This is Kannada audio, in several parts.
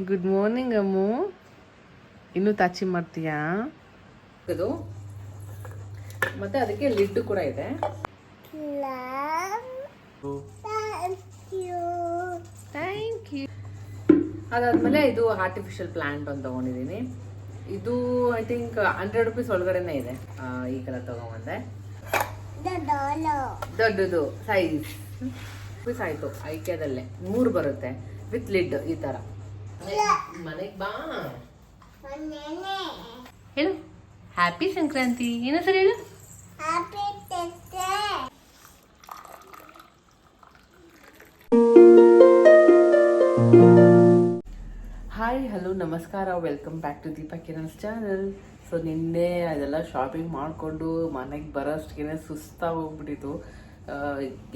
ಗುಡ್ ಮಾರ್ನಿಂಗ್ ಅಮ್ಮು. ಇನ್ನೂ ತಾಚಿ ಮಾಡ್ತೀಯಾ? ಇದು. ಮತ್ತೆ ಅದಕ್ಕೆ ಲಿಡ್ ಕೂಡ ಇದೆ. ಥ್ಯಾಂಕ್ ಯು ಅದಾದ್ಮೇಲೆ ಇದು ಆರ್ಟಿಫಿಷಿಯಲ್ ಪ್ಲಾಂಟ್ ಒಂದು ತಗೊಂಡಿದ್ದೀನಿ ಇದು ಐ ಥಿಂಕ್ ಹಂಡ್ರೆಡ್ ರುಪೀಸ್ ಒಳಗಡೆನೆ ಇದೆ. ಈ ಕಲರ್ ತಗೊಂಬಂದೆ. ದೊಡ್ಡದು ಸೈಜ್ ರುಪೀಸ್ ಆಯ್ತು. ಐಕ್ಯದಲ್ಲೇ ಮೂರು ಬರುತ್ತೆ. ವಿತ್ ಲಿಡ್ ಈ ತರ. ಮನೆಗೆ ಬಾ. ಹೇಳು. ಹ್ಯಾಪಿ ಸಂಕ್ರಾಂತಿ ಏನೋ ಸರ್ ಹೇಳು? ಹಾಯ್ ಹಲೋ ನಮಸ್ಕಾರ. Welcome back to Deepa Kiran's channel so ನಿನ್ನೆ ಅದೆಲ್ಲ ಶಾಪಿಂಗ್ ಮಾಡಿಕೊಂಡು ಮನೆಗೆ ಬರೋಷ್ಟಿಗೆ ಸುಸ್ತಾಗಿ ಹೋಗ್ಬಿಟ್ಟಿತ್ತು.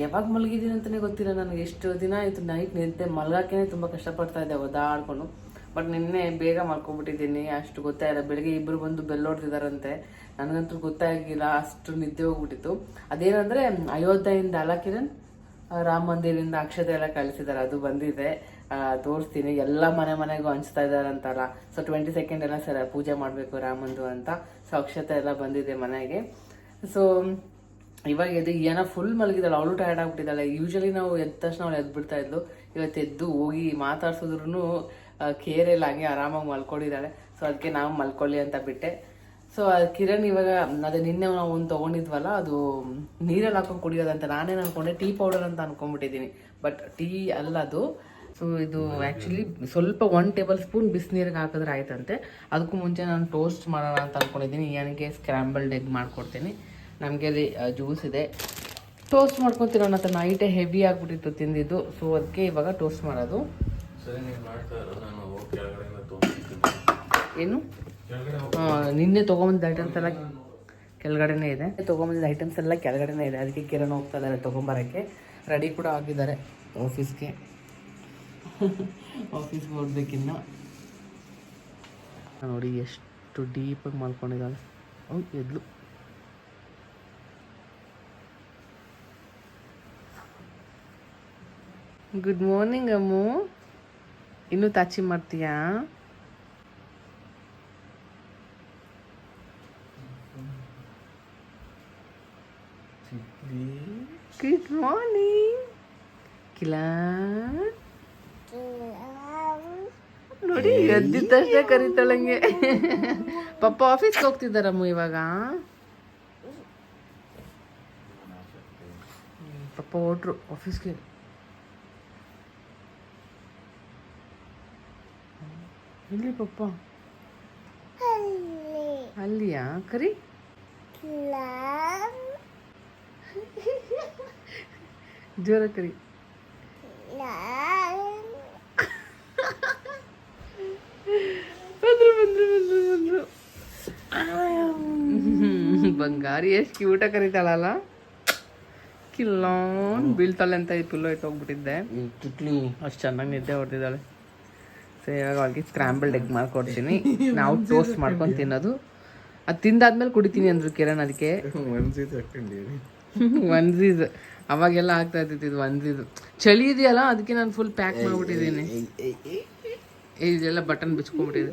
ಯಾವಾಗ ಮಲಗಿದ್ದೀನಿ ಅಂತಲೇ ಗೊತ್ತಿಲ್ಲ ನನಗೆ. ಎಷ್ಟು ದಿನ ಆಯಿತು ನೈಟ್ ನಿದ್ದೆ ಮಲಗಕ್ಕೆ ತುಂಬ ಕಷ್ಟಪಡ್ತಾ ಇದ್ದೆ ಒದಾಡ್ಕೊಂಡು ಬಟ್ ನಿನ್ನೆ ಬೇಗ ಮಾಡ್ಕೊಂಡ್ಬಿಟ್ಟಿದ್ದೀನಿ ಅಷ್ಟು ಗೊತ್ತಾಯಿಲ್ಲ ಬೆಳಗ್ಗೆ ಇಬ್ಬರು ಬಂದು ಬೆಲ್ ಹೊಡ್ತಿದಾರಂತೆ ನನಗಂತೂ ಗೊತ್ತಾಗಿಲ್ಲ ಅಷ್ಟು ನಿದ್ದೆ ಹೋಗ್ಬಿಟ್ಟಿತ್ತು. ಅದೇನಂದರೆ, ಅಯೋಧ್ಯೆಯಿಂದ ಅಲ್ಲ ರಾಮ ಮಂದಿರಿಂದ ಅಕ್ಷತೆ ಎಲ್ಲ ಕಳಿಸಿದ್ದಾರೆ ಅದು ಬಂದಿದೆ. ತೋರಿಸ್ತೀನಿ. ಎಲ್ಲ ಮನೆ ಮನೆಗೂ ಹಂಚ್ತಾ ಇದ್ದಾರೆ ಅಂತಲ್ಲ ಸೊ ಟ್ವೆಂಟಿ ಸೆಕೆಂಡ್ ಎಲ್ಲ ಸರ ಪೂಜೆ ಮಾಡಬೇಕು ರಾಮಂದು ಅಂತ. ಸೊ ಅಕ್ಷತೆ ಎಲ್ಲ ಬಂದಿದೆ ಮನೆಗೆ. ಸೊ ಇವಾಗ ಎದ್ದು ಏನೋ ಫುಲ್ ಮಲಗಿದಾಳೆ ಅವಳು ಟಯರ್ಡ್ ಆಗ್ಬಿಟ್ಟಿದ್ದಾಳೆ. ಯೂಶಲಿ ನಾವು ಎದ್ದ ತಕ್ಷಣ ಅವಳು ಎದ್ಬಿಡ್ತಾ ಇದ್ಲು. ಇವತ್ತು ಎದ್ದು ಹೋಗಿ ಮಾತಾಡ್ಸಿದ್ರು ಕೇರ್ ಇಲ್ಲ ಹಂಗೆ ಆರಾಮಾಗಿ ಮಲ್ಕೊಂಡಿದ್ದಾಳೆ. ಸೊ ಅದಕ್ಕೆ ನಾವು ಮಲ್ಕೊಳ್ಳಿ ಅಂತ ಬಿಟ್ಟೆ. ಸೊ ಕಿರಣ್ ಇವಾಗ, ಅದೇ ನಿನ್ನೆ ನಾವು ಒಂದು ತೊಗೊಂಡಿದ್ವಲ್ಲ, ಅದು ನೀರಲ್ಲಿ ಹಾಕೊಂಡು ಕುಡಿಯೋದಂತ. ನಾನೇನು ಅನ್ಕೊಂಡೆ ಟೀ ಪೌಡರ್ ಅಂತ ಅನ್ಕೊಂಡ್ಬಿಟ್ಟಿದ್ದೀನಿ. ಬಟ್ ಟೀ ಅಲ್ಲ ಅದು. ಸೊ ಇದು ಆ್ಯಕ್ಚುಲಿ ಸ್ವಲ್ಪ ಒನ್ ಟೇಬಲ್ ಸ್ಪೂನ್ ಬಿಸಿನೀರಿಗೆ ಹಾಕಿದ್ರೆ ಆಯ್ತಂತೆ. ಅದಕ್ಕೂ ಮುಂಚೆ ನಾನು ಟೋಸ್ಟ್ ಮಾಡೋಣ ಅಂತ ಅನ್ಕೊಂಡಿದ್ದೀನಿ. ಏನಕ್ಕೆ ಸ್ಕ್ರ್ಯಾಂಬಲ್ಡ್ ಎಗ್ ಮಾಡ್ಕೊಡ್ತೀನಿ. ನಮಗೆ ಅಲ್ಲಿ ಜ್ಯೂಸ್ ಇದೆ. ಟೋಸ್ಟ್ ಮಾಡ್ಕೊತಿರೋಣ ಅಂತ ನೈಟೇ ಹೆವಿ ಆಗಿಬಿಟ್ಟಿತ್ತು ತಿಂದಿದ್ದು. ಸೊ ಅದಕ್ಕೆ ಇವಾಗ ಟೋಸ್ಟ್ ಮಾಡೋದು. ಏನು? ನಿನ್ನೆ ತೊಗೊಂಬಂದ ಐಟಮ್ಸ್ ಎಲ್ಲ ಕೆಳಗಡೆನೇ ಇದೆ. ತೊಗೊಂಬಂದಿದ್ದ ಐಟಮ್ಸ್ ಎಲ್ಲ ಕೆಳಗಡೆನೇ ಇದೆ. ಅದಕ್ಕೆ ಕಿರಣ್ ಹೋಗ್ತಾ ಇದ್ದಾರೆ ತೊಗೊಂಬರೋಕ್ಕೆ. ರೆಡಿ ಕೂಡ ಆಗಿದ್ದಾರೆ ಆಫೀಸ್ಗೆ ಆಫೀಸ್ಗೆ ಹೋಗ್ಬೇಕಿನ್ನ. ನೋಡಿ ಎಷ್ಟು ಡೀಪಾಗಿ ಮಾಡ್ಕೊಂಡಿದ್ದಾಳೆ ಅವ್ನು ಎದ್ಲು. ಗುಡ್ ಮಾರ್ನಿಂಗ್ ಅಮ್ಮು. ಇನ್ನೂ ತಾಚಿ ಮಾಡ್ತೀಯಾ? ಗುಡ್ ಮಾರ್ನಿಂಗ್ ಕಿಲಾ. ನೋಡಿ ಎದ್ದಿದ್ದ ತಕ್ಷಣ ಕರಿತಾಳಂಗೆ. ಪಪ್ಪ ಆಫೀಸ್ಗೆ ಹೋಗ್ತಿದ್ದಾರಮ್ಮ ಇವಾಗ. ಪಪ್ಪ ಹೊಟ್ರು ಆಫೀಸ್ಗೆ ಎಲ್ಲಿ ಪಪ್ಪ? ಅಲ್ಲಿಯಾ ಕರಿ? ಜೋರ ಕರಿ. ಬಂದ್ರು ಬಂದ್ರು ಬಂದ್ರು ಬಂದ್ರು. ಬಂಗಾರಿ ಎಷ್ಟು ಕ್ಯೂಟ ಕರಿತಾಳಲ್ಲ. ಕಿಲ್ಲೋನ್ ಬೀಳ್ತಾಳೆ ಅಂತ ಈ ಪಿಲ್ಲೋ ಇಟ್ಟು ಹೋಗ್ಬಿಟ್ಟಿದ್ದೆ. ಅಷ್ಟು ಚೆನ್ನಾಗಿ ನಿದ್ದೆ ಹೊಡೆದಿದ್ದಾಳೆ. ಸೊ ಇವಾಗ ಅವ್ಳಿಗೆ ಸ್ಕ್ರಾಂಬಲ್ಡ್ ಎಗ್ ಮಾಡ್ಕೊಡ್ತೀನಿ ನಾವು ಟೋಸ್ಟ್ ಮಾಡ್ಕೊಂಡು ತಿನ್ನೋದು. ಅದು ತಿಂದಾದ್ಮೇಲೆ ಕುಡಿತೀನಿ ಅಂದ್ರು ಕಿರಣ್ ಅದಕ್ಕೆ ಒನ್ಸೀಸ್ ಅವಾಗೆಲ್ಲ ಆಗ್ತಾ ಇರ್ತಿತ್ತು ಇದು ಒನ್ಸೀಸ್ ಚಳಿ ಇದೆಯಲ್ಲ ಅದಕ್ಕೆ ನಾನು ಫುಲ್ ಪ್ಯಾಕ್ ಮಾಡ್ಬಿಟ್ಟಿದ್ದೀನಿ. ಇದೆಲ್ಲ ಬಟನ್ ಬಿಚ್ಕೊಂಡ್ಬಿಟ್ಟಿದೆ.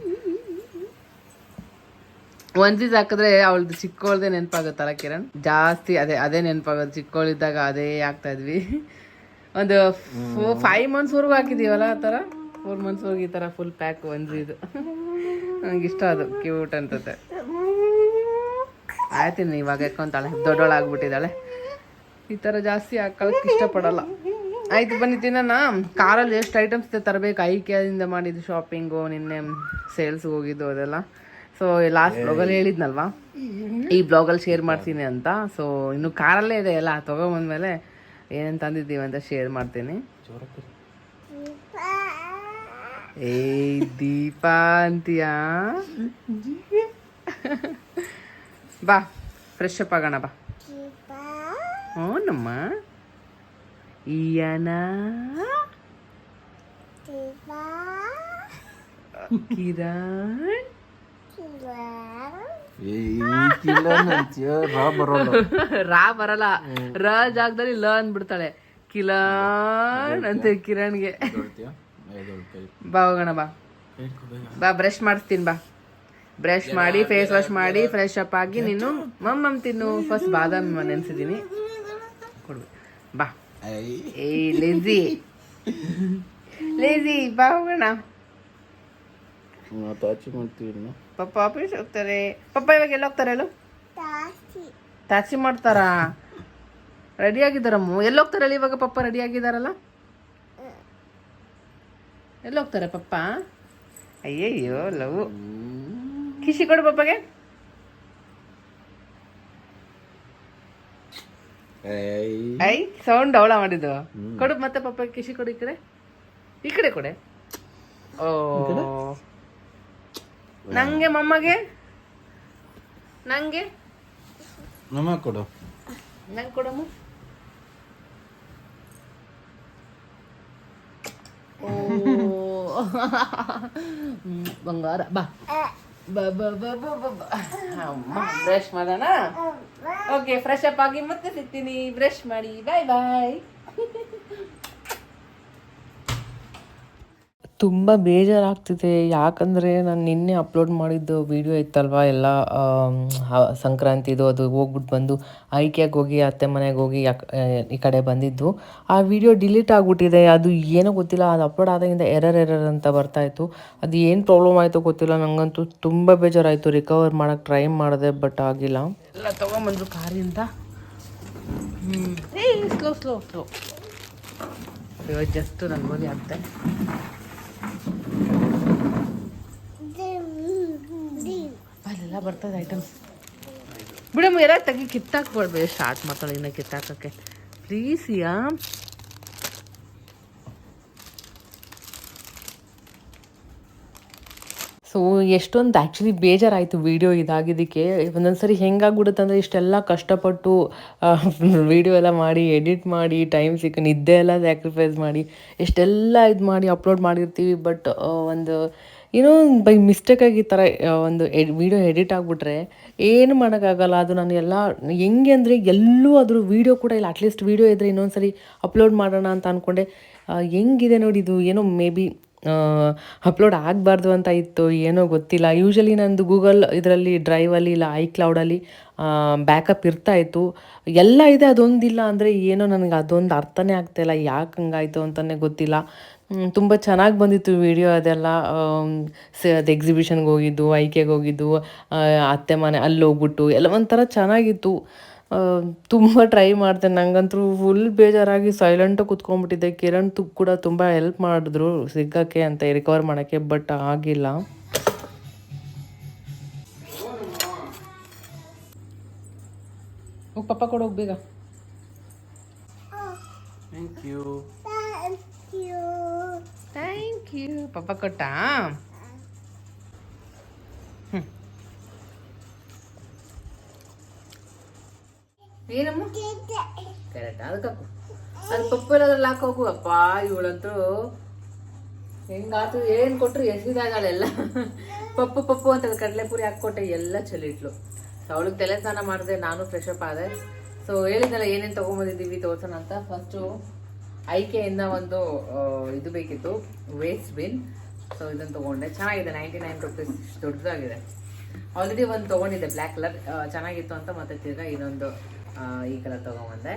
ಒನ್ಸೀಸ್ ಹಾಕಿದ್ರೆ ಅವಳದು ಚಿಕ್ಕವಳ್ದೆ ನೆನಪಾಗುತ್ತಲ್ಲ ಕಿರಣ್? ಜಾಸ್ತಿ ಅದೇ ಅದೇ ನೆನಪಾಗೋದು. ಚಿಕ್ಕವಳಿದ್ದಾಗ ಅದೇ ಆಗ್ತಾ ಇದ್ವಿ. ಒಂದು ಫೈವ್ ಮಂತ್ಸ್ವರೆಗೂ ಹಾಕಿದೀವಲ್ಲ ಆ ಥರ? ಫೋರ್ ಮಂತ್ಸ್ವರೆಗೂ ಈ ಥರ ಫುಲ್ ಪ್ಯಾಕ್ ಒನ್ಸೀದು ನಂಗೆ ಇಷ್ಟ ಅದು ಕ್ಯೂಟ್ ಅಂತತೆ ಆಯ್ತೀನಿ ಇವಾಗ ಯಾಕೊಂತಾಳೆ ದೊಡ್ಡೋಳಾಗ್ಬಿಟ್ಟಿದ್ದಾಳೆ. ಈ ಥರ ಜಾಸ್ತಿ ಹಾಕೊಳಕ್ಕೆ ಇಷ್ಟಪಡಲ್ಲ. ಆಯ್ತು ಬನ್ನಿ ತಿನ್ನೋಣ. ಕಾರಲ್ಲಿ ಎಷ್ಟು ಐಟಮ್ಸ್ ತರಬೇಕು? ಐಕ್ಯದಿಂದ ಮಾಡಿದ್ದು ಶಾಪಿಂಗು ನಿನ್ನೆ ಸೇಲ್ಸ್ಗೆ ಹೋಗಿದ್ದು ಅದೆಲ್ಲ. ಸೊ ಲಾಸ್ಟ್ ಬ್ಲಾಗಲ್ಲಿ ಹೇಳಿದ್ನಲ್ವಾ? ಈ ಬ್ಲಾಗಲ್ಲಿ ಶೇರ್ ಮಾಡ್ತೀನಿ ಅಂತ. ಸೊ ಇನ್ನು ಕಾರಲ್ಲೇ ಇದೆ ಎಲ್ಲ ತೊಗೊಂಬಂದ್ಮೇಲೆ ಏನೇನು ತಂದಿದ್ದೀವಿ ಅಂತ ಶೇರ್ ಮಾಡ್ತೀನಿ এই ದೀಪಾಂತ್ಯಾ. ಬಾ ಫ್ರೆಶ್ ಅಪ್ ಆಗೋಣ ಬಾ. ಓನಮ್ಮ ಇಯನ ಕಿರಣ್? ರಾ ಬರಲ್ಲ. ರ ಜಾಗದಲ್ಲಿ ಲ ಅಂದ್ಬಿಡ್ತಾಳೆ. ಕಿಲನ್ ಅಂತ ಕಿರಣ್ಗೆ. ಬಾ ಹೋಗೋಣ ಬಾ. ಬಾ ಬ್ರಷ್ ಮಾಡಿಸ್ತೀನಿ ಬಾ. ಬ್ರಷ್ ಮಾಡಿ ಫೇಸ್ ವಾಶ್ ಮಾಡಿ ಫ್ರೆಶ್ ಅಪ್ ಆಗಿ ನೀನು ಮಮ್ಮಮ್ ತಿನ್ನು. ಫಸ್ಟ್ ಬಾದಾಮಿ ನೆನ್ಸಿದ್ದೀನಿ. ಕೊಡ್ಬೇಕು ಬಾ. ಏ ಲೇಜಿ ಲೇಜಿ ಬಾ ಹೋಗೋಣ. ಪಪ್ಪ ಆಫೀಸ್ ಹೋಗ್ತಾರೆ. ಪಪ್ಪ ಇವಾಗ ಎಲ್ಲಿ ಹೋಗ್ತಾರೆ ತಾಚಿ ಟ್ಯಾಕ್ಸಿ ಮಾಡ್ತಾರಾ? ರೆಡಿ ಆಗಿದ್ದಾರಮ್ಮ? ಎಲ್ಲಿ ಹೋಗ್ತಾರೆ ಹೇಳಿ ಇವಾಗ ಪಪ್ಪ ರೆಡಿ ಆಗಿದಾರಲ್ಲ ಎಲ್ಲಿ ಹೋಗ್ತಾರೆ ಪಪ್ಪ? ಅಯ್ಯಯ್ಯೋ ಲವ್. ಖುಷಿ ಕೊಡು ಪಪ್ಪಗೆ. ಐ ಸೌಂಡ್ ಅವಳ ಮಾಡಿದ್ದು. ಕೊಡು ಮತ್ತೆ ಪಪ್ಪ ಕಿಶಿ ಕೊಡು ಈ ಕಡೆ. ಈ ಕಡೆ ಕೊಡೆ. ಓ. ನಂಗೆ ಮಮ್ಮಗೆ? ನಂಗೆ? ನಮ್ಮ ಕೊಡು. ನಂಗೆ ಕೊಡಮ್ಮ. ಓ. ಬಂಗಾರ. ಬಾ. ಬಾ ಬಾ ಬಾ ಬಾ ಬಾ ಬಾ. ಅಮ್ಮ ಬ್ರಷ್ ಮಾಡೋಣ? ಓಕೆ ಫ್ರೆಶ್ ಅಪ್ ಆಗಿ ಮತ್ತೆ ಸಿಗ್ತೀನಿ. ಬ್ರಷ್ ಮಾಡಿ. ಬಾಯ್ ಬಾಯ್ ತುಂಬ ಬೇಜಾರಾಗ್ತಿದೆ. ಯಾಕಂದರೆ ನಾನು ನಿನ್ನೆ ಅಪ್ಲೋಡ್ ಮಾಡಿದ್ದು ವೀಡಿಯೋ ಇತ್ತಲ್ವ ಎಲ್ಲ ಸಂಕ್ರಾಂತಿದು ಅದು ಹೋಗ್ಬಿಟ್ಟು ಬಂದು ಐಕೆಗೆ ಹೋಗಿ ಅತ್ತೆ ಮನೆಗೆ ಹೋಗಿ ಯಾಕ್- ಈ ಕಡೆ ಬಂದಿದ್ದು. ಆ ವಿಡಿಯೋ ಡಿಲೀಟ್ ಆಗಿಬಿಟ್ಟಿದೆ. ಅದು ಏನೂ ಗೊತ್ತಿಲ್ಲ. ಅದು ಅಪ್ಲೋಡ್ ಆದಾಗಿಂದ ಎರರ್ ಎರರ್ ಅಂತ ಬರ್ತಾಯಿತ್ತು ಅದು ಏನು ಪ್ರಾಬ್ಲಮ್ ಆಯಿತು ಗೊತ್ತಿಲ್ಲ. ನನಗಂತೂ ತುಂಬ ಬೇಜಾರಾಯಿತು. ರಿಕವರ್ ಮಾಡೋಕ್ಕೆ ಟ್ರೈ ಮಾಡಿದೆ ಬಟ್ ಆಗಿಲ್ಲ. ಎಲ್ಲ ತೊಗೊಂಬಂದ್ರು ಕಾರಿಂದ. ಸ್ಲೋ ಸ್ಲೋ ಸ್ಲೋ ಇವಾಗ ಜಸ್ಟ್ ರಂಗೋಲಿ ಆಗ್ತೆ ಅಲ್ಲೆಲ್ಲ ಬರ್ತದೆ ಐಟಮ್ಸ್ ಬಿಡಮ್ಮ ಎಲ್ಲ ತೆಗಿ ಕಿತ್ತಾಕ್ಬಾರ್ದು ಸ್ಟಾರ್ಟ್ ಮಾಡ್ತಾಳೆ ಇನ್ನು ಕಿತ್ತಾಕಕ್ಕೆ. ಪ್ಲೀಸ್ ಯಾ ಸೊ ಎಷ್ಟೊಂದು ಆ್ಯಕ್ಚುಲಿ ಬೇಜಾರಾಯಿತು ವೀಡಿಯೋ ಇದಾಗಿದ್ದಕ್ಕೆ. ಒಂದೊಂದು ಸರಿ ಹೆಂಗಾಗ್ಬಿಡುತ್ತೆ ಅಂದರೆ ಇಷ್ಟೆಲ್ಲ ಕಷ್ಟಪಟ್ಟು ವೀಡಿಯೋ ಎಲ್ಲ ಮಾಡಿ ಎಡಿಟ್ ಮಾಡಿ ಟೈಮ್ ಸಿಕ್ಕ ನಿದ್ದೆ ಎಲ್ಲ ಸ್ಯಾಕ್ರಿಫೈಸ್ ಮಾಡಿ, ಎಷ್ಟೆಲ್ಲ ಇದು ಮಾಡಿ ಅಪ್ಲೋಡ್ ಮಾಡಿರ್ತೀವಿ. ಬಟ್ ಒಂದು ಏನೋ ಬೈ ಮಿಸ್ಟೇಕ್ ಆಗಿ ಈ ಥರ ಒಂದು ಎಡ್ ವೀಡಿಯೋ ಎಡಿಟ್ ಆಗಿಬಿಟ್ರೆ ಏನು ಮಾಡೋಕ್ಕಾಗಲ್ಲ. ಅದು ನಾನು ಎಲ್ಲ, ಹೆಂಗೆ ಅಂದರೆ ಎಲ್ಲೂ ಅದ್ರ ವೀಡಿಯೋ ಕೂಡ ಇಲ್ಲ. ಅಟ್ಲೀಸ್ಟ್ ವೀಡಿಯೋ ಇದ್ದರೆ ಇನ್ನೊಂದು ಸರಿ ಅಪ್ಲೋಡ್ ಮಾಡೋಣ ಅಂತ ಅಂದ್ಕೊಂಡೆ ಹೆಂಗಿದೆ ನೋಡಿ ಇದು? ಏನೋ ಮೇ ಬಿ ಅಪ್ಲೋಡ್ ಆಗಬಾರ್ದು ಅಂತ ಇತ್ತು, ಏನೋ ಗೊತ್ತಿಲ್ಲ. ಯೂಶಲಿ ನಂದು ಗೂಗಲ್ ಇದರಲ್ಲಿ ಡ್ರೈವಲ್ಲಿ ಇಲ್ಲ ಐ ಕ್ಲೌಡಲ್ಲಿ ಬ್ಯಾಕಪ್ ಇರ್ತಾ ಇತ್ತು. ಎಲ್ಲ ಇದೆ, ಅದೊಂದಿಲ್ಲ ಅಂದರೆ ಏನೋ ನನಗೆ ಅದೊಂದು ಅರ್ಥನೇ ಆಗ್ತಾಯಿಲ್ಲ ಯಾಕೆ ಹಂಗಾಯಿತು ಅಂತಲೇ ಗೊತ್ತಿಲ್ಲ. ತುಂಬ ಚೆನ್ನಾಗಿ ಬಂದಿತ್ತು ವಿಡಿಯೋ ಅದೆಲ್ಲ. ಸ, ಅದು ಎಕ್ಸಿಬಿಷನ್ಗೆ ಹೋಗಿದ್ದು ಐಕೆಗೆ ಹೋಗಿದ್ದು ಅತ್ತೆ ಮನೆ ಅಲ್ಲಿ ಹೋಗ್ಬಿಟ್ಟು ಎಲ್ಲ ಒಂಥರ ಚೆನ್ನಾಗಿತ್ತು. ತುಂಬ ಟ್ರೈ ಮಾಡಿದೆ. ನಂಗಂತೂ ಫುಲ್ ಬೇಜಾರಾಗಿ ಸೈಲೆಂಟಾಗಿ ಕುತ್ಕೊಂಡ್ಬಿಟ್ಟಿದ್ದೆ. ಕಿರಣ್ ತು ಕೂಡ ತುಂಬ ಹೆಲ್ಪ್ ಮಾಡಿದ್ರು ಸಿಗೋಕ್ಕೆ ಅಂತ ರಿಕವರ್ ಮಾಡೋಕ್ಕೆ ಬಟ್ ಆಗಿಲ್ಲ. ಹೋಗಿ ಪಪ್ಪ ಕೊಡು ಹೋಗಿ ಬೇಗ. ಥ್ಯಾಂಕ್ ಯು ಥ್ಯಾಂಕ್ ಯು ಪಪ್ಪ ಕೊಟ್ಟಾ? ಏನಮ್ಮ? ಕರೆಕ್ಟ್ ಅದಕ್ಕೆ ಹಾಕು ಅದು ಪಪ್ಪು ಇರೋದ್ರಲ್ಲಿ ಹಾಕೋಕು ಅಪ್ಪ ಇವಳಂತೂ ಹೆಂಗಾತು ಏನು ಕೊಟ್ಟರು ಎಸಿದಾಗಳೆಲ್ಲ ಪಪ್ಪು ಪಪ್ಪು ಅಂತ ಕಡಲೆಪುರಿ ಹಾಕ್ಕೊಟ್ಟೆ ಎಲ್ಲ ಚಲಿಟ್ಲು ಸೊ ಅವಳಿಗೆ ತಲೆ ಸ್ನಾನ ಮಾಡಿದೆ ನಾನು ಫ್ರೆಶ್ ಅಪ್ ಆದೆ. ಸೊ ಹೇಳಿದ್ನಲ್ಲ ಏನೇನು ತೊಗೊಂಬಂದಿದ್ದೀವಿ ತೋರ್ಸೋಣ ಅಂತ. ಫಸ್ಟು ಐಕೆಯಿಂದ ಒಂದು ಇದು ಬೇಕಿತ್ತು ವೇಸ್ಟ್ ಬಿನ್ ಸೊ ಇದನ್ನು ತೊಗೊಂಡೆ. ಚೆನ್ನಾಗಿದೆ ನೈಂಟಿ ನೈನ್ ರುಪೀಸ್ ದೊಡ್ಡದಾಗಿದೆ. ಆಲ್ರೆಡಿ ಒಂದು ತೊಗೊಂಡಿದ್ದೆ ಬ್ಲ್ಯಾಕ್ ಕಲರ್ ಚೆನ್ನಾಗಿತ್ತು ಅಂತ ಮತ್ತೆ ತಿರ್ಗಾ ಇನ್ನೊಂದು ಆ, ಈ ಕಲರ್ ತೊಗೊಂಬಂದೆ.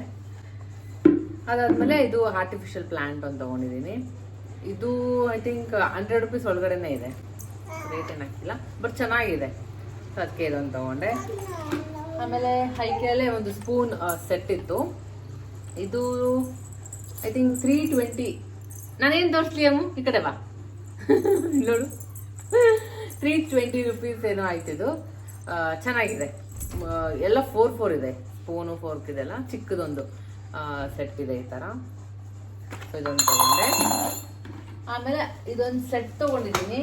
ಅದಾದಮೇಲೆ ಇದು ಆರ್ಟಿಫಿಷಿಯಲ್ ಪ್ಲಾಂಟ್ ಅಂತ ತೊಗೊಂಡಿದ್ದೀನಿ ಇದು ಐ ಥಿಂಕ್ ಹಂಡ್ರೆಡ್ ರುಪೀಸ್ ಒಳಗಡೆನೇ ಇದೆ. ರೇಟ್ ಏನು ಹಾಕಿಲ್ಲ ಬಟ್ ಚೆನ್ನಾಗಿದೆ. ಅದಕ್ಕೆ ಇದೊಂದು ತೊಗೊಂಡೆ. ಆಮೇಲೆ ಹೈಕೆಯಲ್ಲೇ ಒಂದು ಸ್ಪೂನ್ ಸೆಟ್ ಇತ್ತು. ಇದು ಐ ಥಿಂಕ್ ತ್ರೀ ಟ್ವೆಂಟಿ ನಾನೇನು ತೋರಿಸ್ಲಿ ಅಮ್ಮ? ಈ ಕಡೆ ಬಾ. ನೋಡು. ತ್ರೀ ಟ್ವೆಂಟಿ ರುಪೀಸ್ ಏನೋ ಆಯ್ತಿದು ಚೆನ್ನಾಗಿದೆ. ಎಲ್ಲ ಫೋರ್ ಫೋರ್ ಇದೆ. ಸ್ಪೂನು ಫೋರ್ಕ್ ಇದೆಲ್ಲ ಚಿಕ್ಕದೊಂದು ಸೆಟ್ ಇದೆ ಈ ಥರ ಸೊ ಇದೊಂದು ತಗೊಂಡೆ. ಆಮೇಲೆ ಇದೊಂದು ಸೆಟ್ ತೊಗೊಂಡಿದ್ದೀನಿ.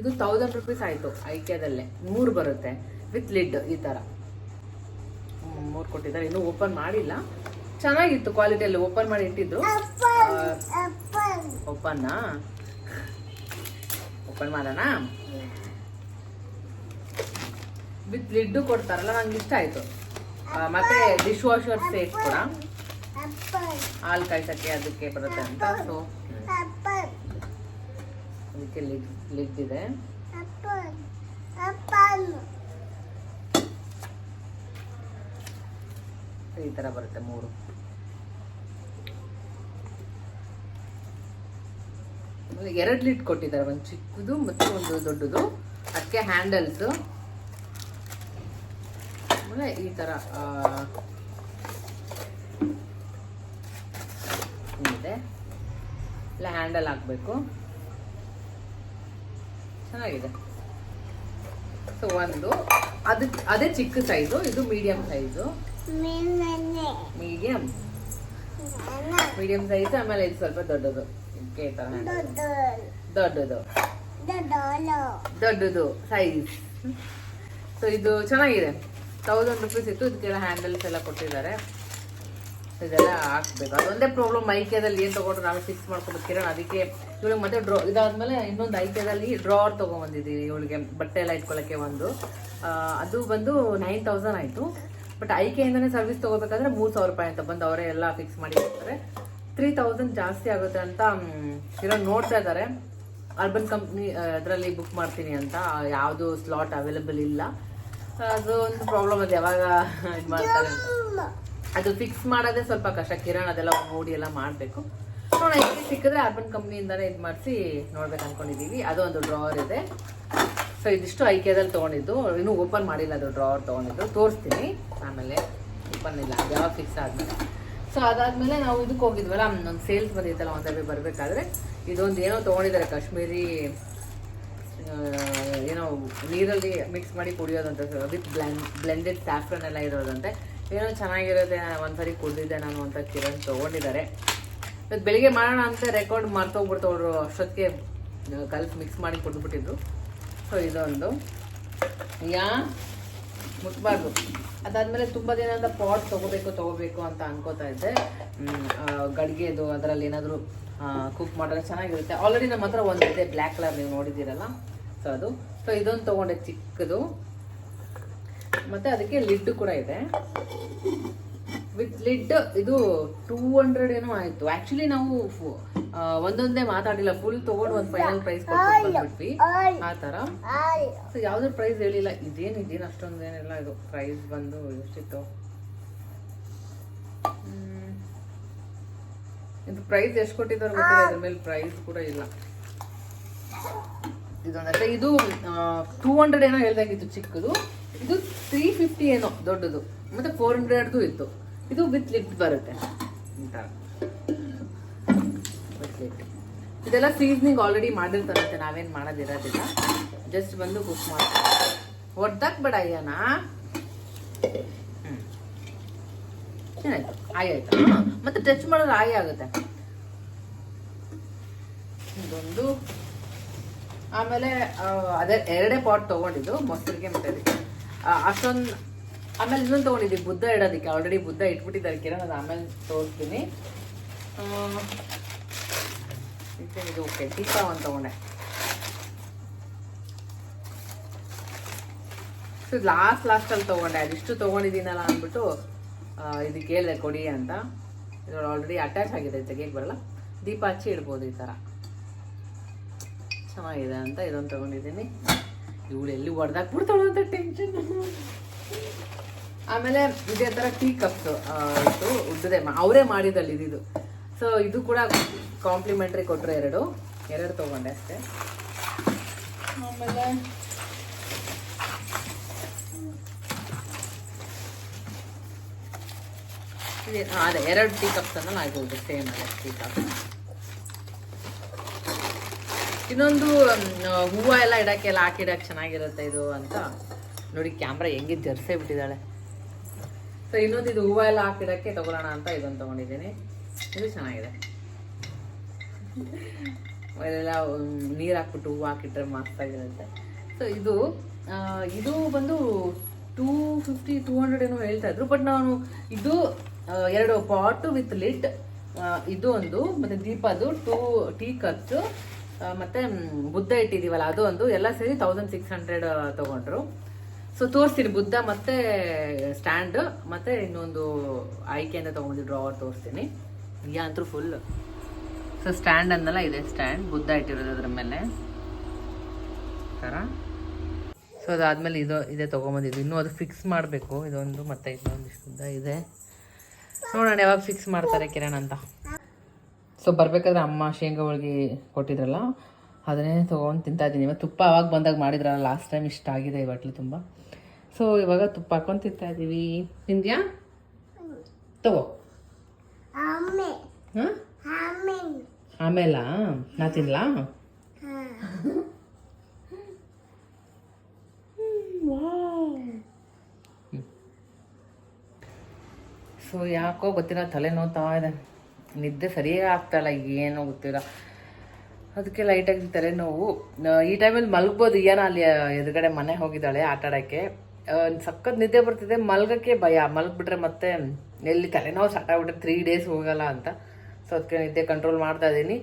ಇದು ತೌಸಂಡ್ ರುಪೀಸ್ ಆಯಿತು ಐಕ್ಯದಲ್ಲೇ. ಮೂರು ಬರುತ್ತೆ ವಿತ್ ಲಿಡ್ ಈ ಥರ ಮೂರು ಕೊಟ್ಟಿದ್ದಾರೆ. ಇನ್ನೂ ಓಪನ್ ಮಾಡಿಲ್ಲ. ಚೆನ್ನಾಗಿತ್ತು ಕ್ವಾಲಿಟಿಯಲ್ಲಿ ಓಪನ್ ಮಾಡಿ ಇಟ್ಟಿದ್ದು. ಓಪನ್ನಾ ಓಪನ್ ಮಾಡೋಣ? ವಿತ್ ಲಿಡ್ಡು ಕೊಡ್ತಾರಲ್ಲ ನಂಗೆ ಇಷ್ಟ ಆಯಿತು. ಮತ್ತೆ ಡಿಶ್ ವಾಷರ್ ಸೇಫ್ ಕೂಡ. ಹಾಲು ಕಾಯ್ಸಕ್ಕೆ ಅದಕ್ಕೆ ಬರುತ್ತೆ ಅಂತ. ಸೊ ಅದಕ್ಕೆ ಲಿಡ್ ಇದೆ. ಈ ಥರ ಬರುತ್ತೆ ಮೂರು. ಎರಡು ಲಿಡ್ ಕೊಟ್ಟಿದ್ದಾರೆ, ಒಂದು ಚಿಕ್ಕದು ಮತ್ತು ಒಂದು ದೊಡ್ಡದು. ಅದಕ್ಕೆ ಹ್ಯಾಂಡಲ್ಸ್ ಆಮೇಲೆ ಈ ಥರ ಇದೆ ಇಲ್ಲ ಹ್ಯಾಂಡಲ್ ಹಾಕಬೇಕು. ಚೆನ್ನಾಗಿದೆ. ಸೊ ಒಂದು ಅದಕ್ಕೆ ಅದೇ ಚಿಕ್ಕ ಸೈಜು ಇದು medium size medium medium size ಆಮೇಲೆ ಇದು ಸ್ವಲ್ಪ ದೊಡ್ಡದು. ದೊಡ್ಡದು. ದೊಡ್ಡದು ಸೈಜ್ ಸೊ ಇದು ಚೆನ್ನಾಗಿದೆ. ತೌಸಂಡ್ ರುಪೀಸ್ ಇತ್ತು, ಇದಕ್ಕೆಲ್ಲ ಹ್ಯಾಂಡಲ್ಸ್ ಎಲ್ಲ ಕೊಟ್ಟಿದ್ದಾರೆ. ಇದೆಲ್ಲ ಹಾಕ್ಬೇಕು. ಅದೊಂದೇ ಪ್ರಾಬ್ಲಮ್ ಐಕ್ಯದಲ್ಲಿ ಏನು ತಗೊಂಡ್ರು ನಾವು ಫಿಕ್ಸ್ ಮಾಡ್ಕೊಬೇಕು. ಕಿರಣ್, ಅದಕ್ಕೆ ಇವಳಿಗೆ ಮತ್ತೆ ಡ್ರಾ ಇದಾದ್ಮೇಲೆ ಇನ್ನೊಂದು ಐಕ್ಯದಲ್ಲಿ ಡ್ರಾವರ್ ತೊಗೊಂಬಂದಿದ್ದೀವಿ ಇವಳಿಗೆ, ಬಟ್ಟೆ ಎಲ್ಲ ಇಟ್ಕೊಳ್ಳೋಕ್ಕೆ ಒಂದು. ಅದು ಬಂದು ನೈನ್ ತೌಸಂಡ್ ಆಯಿತು. ಬಟ್ ಐಕೆಯಿಂದನೇ ಸರ್ವಿಸ್ ತೊಗೋಬೇಕಾದ್ರೆ ಮೂರು ಸಾವಿರ ರೂಪಾಯಿ ಅಂತ ಬಂದು ಅವರೇ ಎಲ್ಲ ಫಿಕ್ಸ್ ಮಾಡಿ ಕೊಡ್ತಾರೆ. ತ್ರೀ ತೌಸಂಡ್ ಜಾಸ್ತಿ ಆಗುತ್ತೆ ಅಂತ ಇರೋ ನೋಡ್ತಾ ಇದ್ದಾರೆ. ಅರ್ಬನ್ ಕಂಪ್ನಿ ಅದರಲ್ಲಿ ಬುಕ್ ಮಾಡ್ತೀನಿ ಅಂತ. ಯಾವುದು ಸ್ಲಾಟ್ ಅವೈಲೇಬಲ್ ಇಲ್ಲ. ಅದು ಒಂದು ಪ್ರಾಬ್ಲಮ್ ಅದು ಯಾವಾಗ ಇದು ಮಾಡ್ತಾರೆ. ಅದು ಫಿಕ್ಸ್ ಮಾಡೋದೇ ಸ್ವಲ್ಪ ಕಷ್ಟ. ಕಿರಣ್ ಅದೆಲ್ಲ ನೋಡಿ ಎಲ್ಲ ಮಾಡಬೇಕು. ನೋಡೋಣ ಸಿಕ್ಕಿದ್ರೆ ಅರ್ಬನ್ ಕಂಪ್ನಿಯಿಂದಾನೇ ಇದು ಮಾಡಿಸಿ ನೋಡ್ಬೇಕು ಅಂದ್ಕೊಂಡಿದ್ದೀವಿ ಅದು ಒಂದು ಡ್ರಾವರ್ ಇದೆ. ಸೊ ಇದಿಷ್ಟು ಐಕ್ಯದಲ್ಲಿ ತೊಗೊಂಡಿದ್ದು. ಇನ್ನೂ ಓಪನ್ ಮಾಡಿಲ್ಲ ಅದು ಡ್ರಾವರ್ ತೊಗೊಂಡಿದ್ದು. ತೋರಿಸ್ತೀನಿ. ಆಮೇಲೆ ಓಪನ್ ಇಲ್ಲ. ಯಾವಾಗ ಫಿಕ್ಸ್ ಆದಮೇಲೆ. ಸೊ ಅದಾದಮೇಲೆ ನಾವು ಇದಕ್ಕೆ ಹೋಗಿದ್ವಲ್ಲ ಒಂದು ಸೇಲ್ಸ್ ಬಂದಿತ್ತಲ್ಲ, ಒಂದೇ ಬರಬೇಕಾದ್ರೆ. ಇದೊಂದು ಏನೋ ತೊಗೊಂಡಿದ್ದಾರೆ, ಕಾಶ್ಮೀರಿ ಏನೋ ನೀರಲ್ಲಿ ಮಿಕ್ಸ್ ಮಾಡಿ ಕುಡಿಯೋದಂತೆ ವಿತ್ ಬ್ಲೆಂಡ್ ಬ್ಲೆಂಡೆಡ್ ಸ್ಯಾಫ್ರನ್ ಎಲ್ಲ ಇರೋದಂತೆ. ಏನೋ ಚೆನ್ನಾಗಿರುತ್ತೆ, ಒಂದ್ಸರಿ ಕುಡಿದಿದ್ದೆ ನಾನು ಅಂತ ಕಿರಣ್ ತೊಗೊಂಡಿದ್ದಾರೆ. ಇವತ್ತು ಬೆಳಿಗ್ಗೆ ಮಾಡೋಣ ಅಂತ ರೆಕಾರ್ಡ್ ಮರ್ತೋಗ್ಬಿಡ್ತವ್ರು ಅಷ್ಟೊತ್ತಿಗೆ ಕಲ್ಸಿ ಮಿಕ್ಸ್ ಮಾಡಿ ಕೊಟ್ಬಿಟ್ಟಿದ್ರು ಸೊ ಇದೊಂದು. ಯಾ? ಮುಟ್ಬಾರ್ದು. ಅದಾದಮೇಲೆ ತುಂಬ ದಿನ ಅಂತ ಪಾಟ್ ತೊಗೋಬೇಕು ತೊಗೋಬೇಕು ಅಂತ ಅನ್ಕೋತಾ ಇದ್ದೆ. ಗಡಿಗೆದು ಅದರಲ್ಲಿ ಏನಾದರೂ ಕುಕ್ ಮಾಡಿದ್ರೆ ಚೆನ್ನಾಗಿರುತ್ತೆ. ಆಲ್ರೆಡಿ ನಮ್ಮ ಹತ್ರ ಒಂದಿದೆ ಬ್ಲ್ಯಾಕ್ ಕಲರ್ ನೀವು ನೋಡಿದ್ದೀರಲ್ಲ. ಸೊ ಅದು ಸೊ ಇದೊಂದು ತಗೊಂಡೆ ಚಿಕ್ಕದು. ಮತ್ತೆ ಅದಕ್ಕೆ ಲಿಡ್ ಕೂಡ ಇದೆ. ವಿತ್ ಲಿಡ್ ಇದು ಟೂ ಹಂಡ್ರೆಡ್ ಏನೋ ಆಯ್ತು. ಆಕ್ಚುಲಿ ನಾವು ಒಂದೊಂದೇ ಮಾತಾಡಿಲ್ಲ. ಫುಲ್ ತಗೊಂಡು ಒಂದು ಫೈನಲ್ ಪ್ರೈಸ್ ಬಿಟ್ವಿ ಆ ಥರ. ಸೊ ಯಾವ್ದು ಪ್ರೈಸ್ ಹೇಳಿಲ್ಲ. ಇದೇನು ಇದೇನು ಅಷ್ಟೊಂದೇನಿಲ್ಲ ಇದು ಪ್ರೈಸ್ ಬಂದು ಎಷ್ಟಿತ್ತು? ಇದು ಪ್ರೈಸ್ ಎಷ್ಟು ಕೊಟ್ಟಿದ್ದಾರೆ ಗೊತ್ತಿಲ್ಲ. ಇದ್ರ ಮೇಲೆ ಪ್ರೈಸ್ ಕೂಡ ಇಲ್ಲ. ಇದೊಂದಂದ್ರೆ ಇದು ಟೂ ಹಂಡ್ರೆಡ್ ಏನೋ ಹೇಳ್ದಂಗಿತ್ತು ಚಿಕ್ಕದು. ಇದು ತ್ರೀ ಫಿಫ್ಟಿ ಏನೋ ದೊಡ್ಡದು. ಮತ್ತೆ ಫೋರ್ ಹಂಡ್ರೆಡ್ದು ಇತ್ತು. ಇದು ವಿತ್ ಲಿಫ್ಟ್ ಬರುತ್ತೆ. ಇದೆಲ್ಲ ಸೀಸ್ನಿಂಗ್ ಆಲ್ರೆಡಿ ಮಾಡಿರ್ತಾರಂತೆ. ನಾವೇನು ಮಾಡೋದಿರೋದಿಲ್ಲ. ಜಸ್ಟ್ ಬಂದು ಕುಕ್ ಮಾಡ್ತೀವಿ. ಹೊಡ್ದಾಕ್ ಬೇಡ ಅಯ್ಯನ ಹ್ಮ್. ಆಯ್ ಆಯ್ತಾ. ಮತ್ತೆ ಟಚ್ ಮಾಡಿದ್ರೆ ಆಯ್ ಆಗುತ್ತೆ. ಇದೊಂದು ಆಮೇಲೆ ಅದೇ ಎರಡೇ ಪಾಟ್ ತೊಗೊಂಡಿದ್ದು ಮೊಸರಿಗೆ ಮತ್ತೆ ಅದಕ್ಕೆ. ಅಷ್ಟೊಂದು, ಆಮೇಲೆ ಇನ್ನೊಂದು ತೊಗೊಂಡಿದ್ದೀವಿ, ಬುದ್ಧ ಇಡೋದಕ್ಕೆ. ಆಲ್ರೆಡಿ ಬುದ್ಧ ಇಟ್ಬಿಟ್ಟಿದ್ದಾರೆ, ಕಿರಣ್ ಅದು ಆಮೇಲೆ ತೋರಿಸ್ತೀನಿ. ಇದು ಓಕೆ ದೀಪ ಒಂದು ತೊಗೊಂಡೆ. ಸೊ ಲಾಸ್ಟ್ ಲಾಸ್ಟಲ್ಲಿ ತೊಗೊಂಡೆ. ಅದಿಷ್ಟು ತೊಗೊಂಡಿದ್ದೀನಲ್ಲ ಅಂದ್ಬಿಟ್ಟು ಇದಕ್ಕೆ ಕೊಡಿ ಅಂತ. ಇದ್ರಲ್ಲಿ ಆಲ್ರೆಡಿ ಅಟ್ಯಾಚ್ ಆಗಿದೆ ತೆಗಿಯಕ್ಕೆ ಬರಲ್ಲ. ದೀಪ ಹಚ್ಚಿ ಇಡ್ಬೋದು ಈ ಥರ ಚೆನ್ನಾಗಿದೆ ಅಂತ ಇದೊಂದು ತೊಗೊಂಡಿದ್ದೀನಿ. ಇವಳು ಎಲ್ಲಿ ಹೊಡೆದಾಕ್ಬಿಡ್ತಾಳು ಅಂತ ಟೆನ್ಷನ್ ಆಮೇಲೆ ಇದೇ ಥರ ಟೀ ಕಪ್ಸ್ ಇತ್ತು ಉದ್ದದೆ ಅವರೇ ಮಾಡಿದಲ್ಲಿ ಇದಿದು ಸೊ ಇದು ಕೂಡ ಕಾಂಪ್ಲಿಮೆಂಟ್ರಿ ಕೊಟ್ಟರು ಎರಡು. ಎರಡು ತೊಗೊಂಡೆ ಅಷ್ಟೇ. ಆಮೇಲೆ ಅದೇ ಎರಡು ಟೀ ಕಪ್ಸನ್ನು ನಾವು ಸೇಮ್ ಟೀ ಕಪ್ ಇನ್ನೊಂದು ಹೂವು ಎಲ್ಲ ಇಡಕ್ಕೆ ಎಲ್ಲ ಹಾಕಿಡಕ್ಕೆ ಚೆನ್ನಾಗಿರುತ್ತೆ ಇದು ಅಂತ. ನೋಡಿ ಕ್ಯಾಮ್ರಾ ಹೆಂಗೆ ಜರ್ಸೇ ಬಿಟ್ಟಿದ್ದಾಳೆ. ಸೊ ಇನ್ನೊಂದು ಇದು ಹೂವು ಎಲ್ಲ ಹಾಕಿಡಕ್ಕೆ ತಗೊಳ್ಳೋಣ ಅಂತ ಇದೊಂದು ತಗೊಂಡಿದ್ದೀನಿ. ಇದು ಚೆನ್ನಾಗಿದೆ. ಎಲ್ಲ ನೀರು ಹಾಕ್ಬಿಟ್ಟು ಹೂವು ಹಾಕಿಟ್ರೆ ಮಸ್ತಾಗಿರುತ್ತೆ ಸೊ ಇದು ಇದು ಬಂದು ಟೂ ಫಿಫ್ಟಿ ಟೂ ಹಂಡ್ರೆಡ್ ಏನೋ ಹೇಳ್ತಾ ಇದ್ರು. ಬಟ್ ನಾನು ಇದು ಎರಡು ಪಾಟು ವಿತ್ ಲಿಟ್ ಇದು ಒಂದು, ಮತ್ತೆ ದೀಪದು ಟೂ ಟೀ ಕಪ್ಸ್ ಮತ್ತೆ ಬುದ್ಧ ಇಟ್ಟಿದೀವಲ್ಲ, ಅದು ಒಂದು. ಎಲ್ಲ ಸೇರಿ ತೌಸಂಡ್ ಸಿಕ್ಸ್ ಹಂಡ್ರೆಡ್ ತಗೊಂಡ್ರು. ಸೊ ತೋರಿಸ್ತೀನಿ ಬುದ್ಧ ಮತ್ತೆ ಸ್ಟ್ಯಾಂಡ್ ಮತ್ತೆ ಇನ್ನೊಂದು ಆಯ್ಕೆಯಿಂದ ತಗೊಂಡು ಡ್ರಾವರ್ ತೋರಿಸ್ತೀನಿ. ಈಗ ಅಂತೂ ಫುಲ್ ಸೊ ಸ್ಟ್ಯಾಂಡ್ ಅಂದಲ್ಲ ಇದೆ ಸ್ಟ್ಯಾಂಡ್ ಬುದ್ಧ ಇಟ್ಟಿರೋದು ಅದ್ರ ಮೇಲೆ. ಥರ ಸೊ ಅದಾದಮೇಲೆ ಇದು, ಇದೇ ತೊಗೊಂಬಂದಿದ್ದು. ಇನ್ನೂ ಅದು ಫಿಕ್ಸ್ ಮಾಡಬೇಕು. ಇದೊಂದು, ಮತ್ತೆ ಇನ್ನೊಂದು ಬುದ್ಧ ಇದೆ. ನೋಡೋಣ, ಯಾವಾಗ ಫಿಕ್ಸ್ ಮಾಡ್ತಾರೆ ಕಿರಣ್ ಅಂತ. ಸೊ ಬರಬೇಕಾದ್ರೆ ಅಮ್ಮ ಶೇಂಗಾ ಹೋಳಿಗೆ ಕೊಟ್ಟಿದ್ರಲ್ಲ ಅದನ್ನೇ ತೊಗೊಂಡು ತಿಂತಾ ಇದ್ದೀನಿ. ಇವತ್ತು ತುಪ್ಪ ಅವಾಗ ಬಂದಾಗ ಮಾಡಿದ್ರಲ್ಲ ಲಾಸ್ಟ್ ಟೈಮ್ ಇಷ್ಟ ಆಗಿದೆ ಈ ಬಟ್ಲು ತುಂಬ. ಸೊ ಇವಾಗ ತುಪ್ಪ ಹಾಕೊಂಡು ತಿಂತಾ ಇದ್ದೀವಿ ತಿಂದ್ಯಾ? ತಗೋ. ಆಮೇಲ. ಆಮೇಲಾ. ನಾ ತಿನ್ಲಾ? ಸೊ ಯಾಕೋ ಗೊತ್ತಿಲ್ಲ ತಲೆ ನೋತಾ ಇದೆ. ನಿದ್ದೆ ಸರಿಯಾಗಿ ಆಗ್ತಾಯಿಲ್ಲ, ಏನು ಗೊತ್ತಿಲ್ಲ. ಅದಕ್ಕೆ ಲೈಟಾಗಿ ತಲೆನೋವು. ನೋವು ಈ ಟೈಮಲ್ಲಿ ಮಲಗ್ಬೋದು. ಏನೋ ಅಲ್ಲಿ ಎದುರುಗಡೆ ಮನೆ ಹೋಗಿದ್ದಾಳೆ ಆಟ ಆಡೋಕ್ಕೆ ಸಖತ್ ನಿದ್ದೆ ಬರ್ತಿದೆ. ಮಲ್ಗೋಕ್ಕೆ ಭಯ. ಮಲಗ್ಬಿಟ್ರೆ ಮತ್ತೆ ಎಲ್ಲಿ ತಲೆನೋವು ಸ್ಟಾರ್ಟ್ ಆಗ್ಬಿಟ್ರೆ ತ್ರೀ ಡೇಸ್ ಹೋಗಲ್ಲ ಅಂತ. ಸೊ ಅದಕ್ಕೆ ನಿದ್ದೆ ಕಂಟ್ರೋಲ್ ಮಾಡ್ತಾ ಇದ್ದೀನಿ.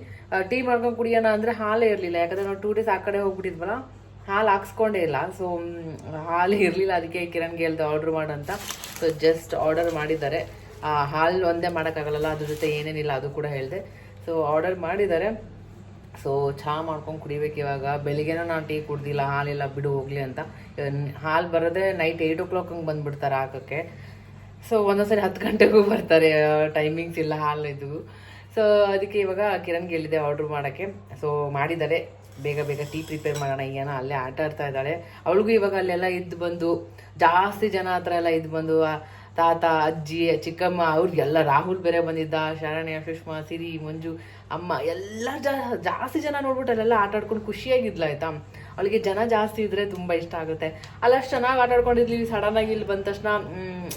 ಟೀ ಮಾಡ್ಕೊಂಡು ಕುಡಿಯೋಣ ಅಂದರೆ ಹಾಲೇ ಇರಲಿಲ್ಲ. ಯಾಕಂದರೆ ನಾವು ಟೂ ಡೇಸ್ ಆ ಕಡೆ ಹೋಗ್ಬಿಟ್ಟಿದ್ವಲ್ಲ, ಹಾಲು ಹಾಕ್ಸ್ಕೊಂಡೇ ಇಲ್ಲ. ಸೊ ಹಾಲು ಇರಲಿಲ್ಲ. ಅದಕ್ಕೆ ಕಿರಣ್ಗೆ ಹೇಳ್ದೆ ಆರ್ಡ್ರ್ ಮಾಡಂತ ಸೊ ಜಸ್ಟ್ ಆರ್ಡರ್ ಮಾಡಿದ್ದಾರೆ. ಹಾಲು ಒಂದೇ ಮಾಡೋಕ್ಕಾಗಲ್ಲ ಅದ್ರ ಜೊತೆ ಏನೇನಿಲ್ಲ ಅದು ಕೂಡ ಹೇಳಿದೆ. ಸೊ ಆರ್ಡರ್ ಮಾಡಿದ್ದಾರೆ. ಸೊ ಚಹಾ ಮಾಡ್ಕೊಂಡು ಕುಡಿಬೇಕು ಇವಾಗ. ಬೆಳಿಗ್ಗೆನೂ ನಾನು ಟೀ ಕುಡ್ದಿಲ್ಲ, ಹಾಲಿಲ್ಲ, ಬಿಡು, ಹೋಗಲಿ ಅಂತ. ಹಾಲು ಬರೋದೇ ನೈಟ್ ಏಯ್ಟ್ ಓ ಕ್ಲಾಕ್ ಹಂಗೆ ಬಂದುಬಿಡ್ತಾರೆ ಹಾಕೋಕ್ಕೆ. ಸೊ ಒಂದೊಂದ್ಸರಿ ಹತ್ತು ಗಂಟೆಗೂ ಬರ್ತಾರೆ ಟೈಮಿಂಗ್ಸ್ ಇಲ್ಲ ಹಾಲು ಇದು. ಸೊ ಅದಕ್ಕೆ ಇವಾಗ ಕಿರಣ್ಗೆ ಹೇಳಿದೆ ಆರ್ಡ್ರ್ ಮಾಡೋಕ್ಕೆ. ಸೊ ಮಾಡಿದ್ದಾರೆ. ಬೇಗ ಬೇಗ ಟೀ ಪ್ರಿಪೇರ್ ಮಾಡೋಣ ಏನೋ ಅಲ್ಲೇ ಆಟ ಆಡ್ತಾ ಇದ್ದಾಳೆ. ಅವಳಿಗೂ ಇವಾಗ ಅಲ್ಲೆಲ್ಲ ಇದ್ದು ಬಂದು, ಜಾಸ್ತಿ ಜನ ಹತ್ರ ಎಲ್ಲ ಇದ್ದು ಬಂದು, ಆ ತಾತ, ಅಜ್ಜಿ, ಚಿಕ್ಕಮ್ಮ, ಅವ್ರಿಗೆಲ್ಲ ರಾಹುಲ್ ಬೇರೆ ಬಂದಿದ್ದ, ಶರಣ್ಯ, ಸುಷ್ಮಾ, ಸಿರಿ, ಮಂಜು, ಅಮ್ಮ, ಎಲ್ಲ ಜಾಸ್ತಿ ಜನ ನೋಡ್ಬಿಟ್ಟು ಅಲ್ಲೆಲ್ಲ ಆಟ ಆಡ್ಕೊಂಡು ಖುಷಿಯಾಗಿದ್ಲು, ಆಯ್ತಾ? ಅವಳಿಗೆ ಜನ ಜಾಸ್ತಿ ಇದ್ರೆ ತುಂಬ ಇಷ್ಟ ಆಗುತ್ತೆ. ಅಲ್ಲಷ್ಟು ಚೆನ್ನಾಗಿ ಆಟ ಆಡ್ಕೊಂಡಿದ್ಲಿ ಸಡನ್ ಆಗಿ ಇಲ್ಲಿ ಬಂದ ತಕ್ಷಣ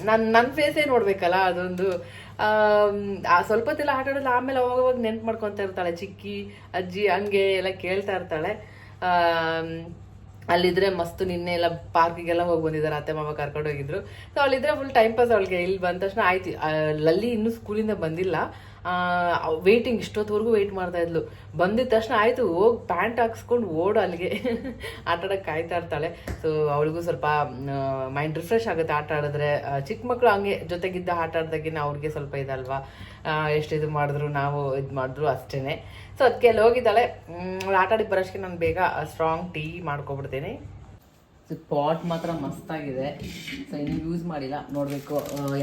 ನನ್ನ ನನ್ನ ಫೇಸೇ ನೋಡ್ಬೇಕಲ್ಲ ಅದೊಂದು ಆ ಸ್ವಲ್ಪ ಹೊತ್ತೆಲ್ಲ ಆಟ ಆಡೋದು ಆಮೇಲೆ ಅವಾಗ ನೆನ್ಪು ಮಾಡ್ಕೊತಾ ಇರ್ತಾಳೆ, ಚಿಕ್ಕಿ, ಅಜ್ಜಿ, ಹಂಗೆ ಎಲ್ಲ ಕೇಳ್ತಾ ಇರ್ತಾಳೆ. ಅಲ್ಲಿದ್ರೆ ಮಸ್ತ್ ನಿನ್ನೆ ಎಲ್ಲ ಪಾರ್ಕಿಗೆಲ್ಲ ಹೋಗಿ ಬಂದಿದ್ದಾರೆ, ಅತ್ತೆ ಮಾವ ಕರ್ಕೊಂಡು ಹೋಗಿದ್ರು. ಸೊ ಅಲ್ಲಿದ್ರೆ ಫುಲ್ ಟೈಮ್ ಪಾಸ್ ಅವಳಿಗೆ. ಇಲ್ಲಿ ಬಂದ ತಕ್ಷಣ ಆಯ್ತು. ಲಲ್ಲಿ ಇನ್ನೂ ಸ್ಕೂಲಿಂದ ಬಂದಿಲ್ಲ. ವೇಟಿಂಗ್ ಇಷ್ಟೊತ್ತವರೆಗೂ ವೆಯ್ಟ್ ಮಾಡ್ತಾ ಇದ್ಲು. ಬಂದಿದ ತಕ್ಷಣ ಆಯ್ತು, ಹೋಗಿ ಪ್ಯಾಂಟ್ ಹಾಕ್ಸ್ಕೊಂಡು ಓಡು ಅಲ್ಲಿಗೆ. ಆಟ ಆಡಕ್ಕೆ ಕಾಯ್ತಾ ಇರ್ತಾಳೆ. ಸೊ ಅವಳಿಗೂ ಸ್ವಲ್ಪ ಮೈಂಡ್ ರಿಫ್ರೆಶ್ ಆಗುತ್ತೆ ಆಟ ಆಡಿದ್ರೆ. ಚಿಕ್ಕ ಮಕ್ಕಳು ಹಂಗೆ ಜೊತೆಗಿದ್ದ ಆಟ ಆಡ್ದಾಗಿನ ಅವ್ರಿಗೆ ಸ್ವಲ್ಪ ಇದಲ್ವಾ? ಎಷ್ಟು ಇದು ಮಾಡಿದ್ರು, ನಾವು ಇದು ಮಾಡಿದ್ರು ಅಷ್ಟೇ ಸೊ ಅದಕ್ಕೆ ಅಲ್ಲಿ ಹೋಗಿದ್ದಾಳೆ. ಆಟ ಆಡಿ ಬರೋಷ್ಟಕ್ಕೆ ನಾನು ಬೇಗ ಸ್ಟ್ರಾಂಗ್ ಟೀ ಮಾಡ್ಕೊಬಿಡ್ತೀನಿ. ಪಾಟ್ ಮಾತ್ರ ಮಸ್ತಾಗಿದೆ. ಸೊ ಇನ್ನು ಯೂಸ್ ಮಾಡಿಲ್ಲ. ನೋಡಬೇಕು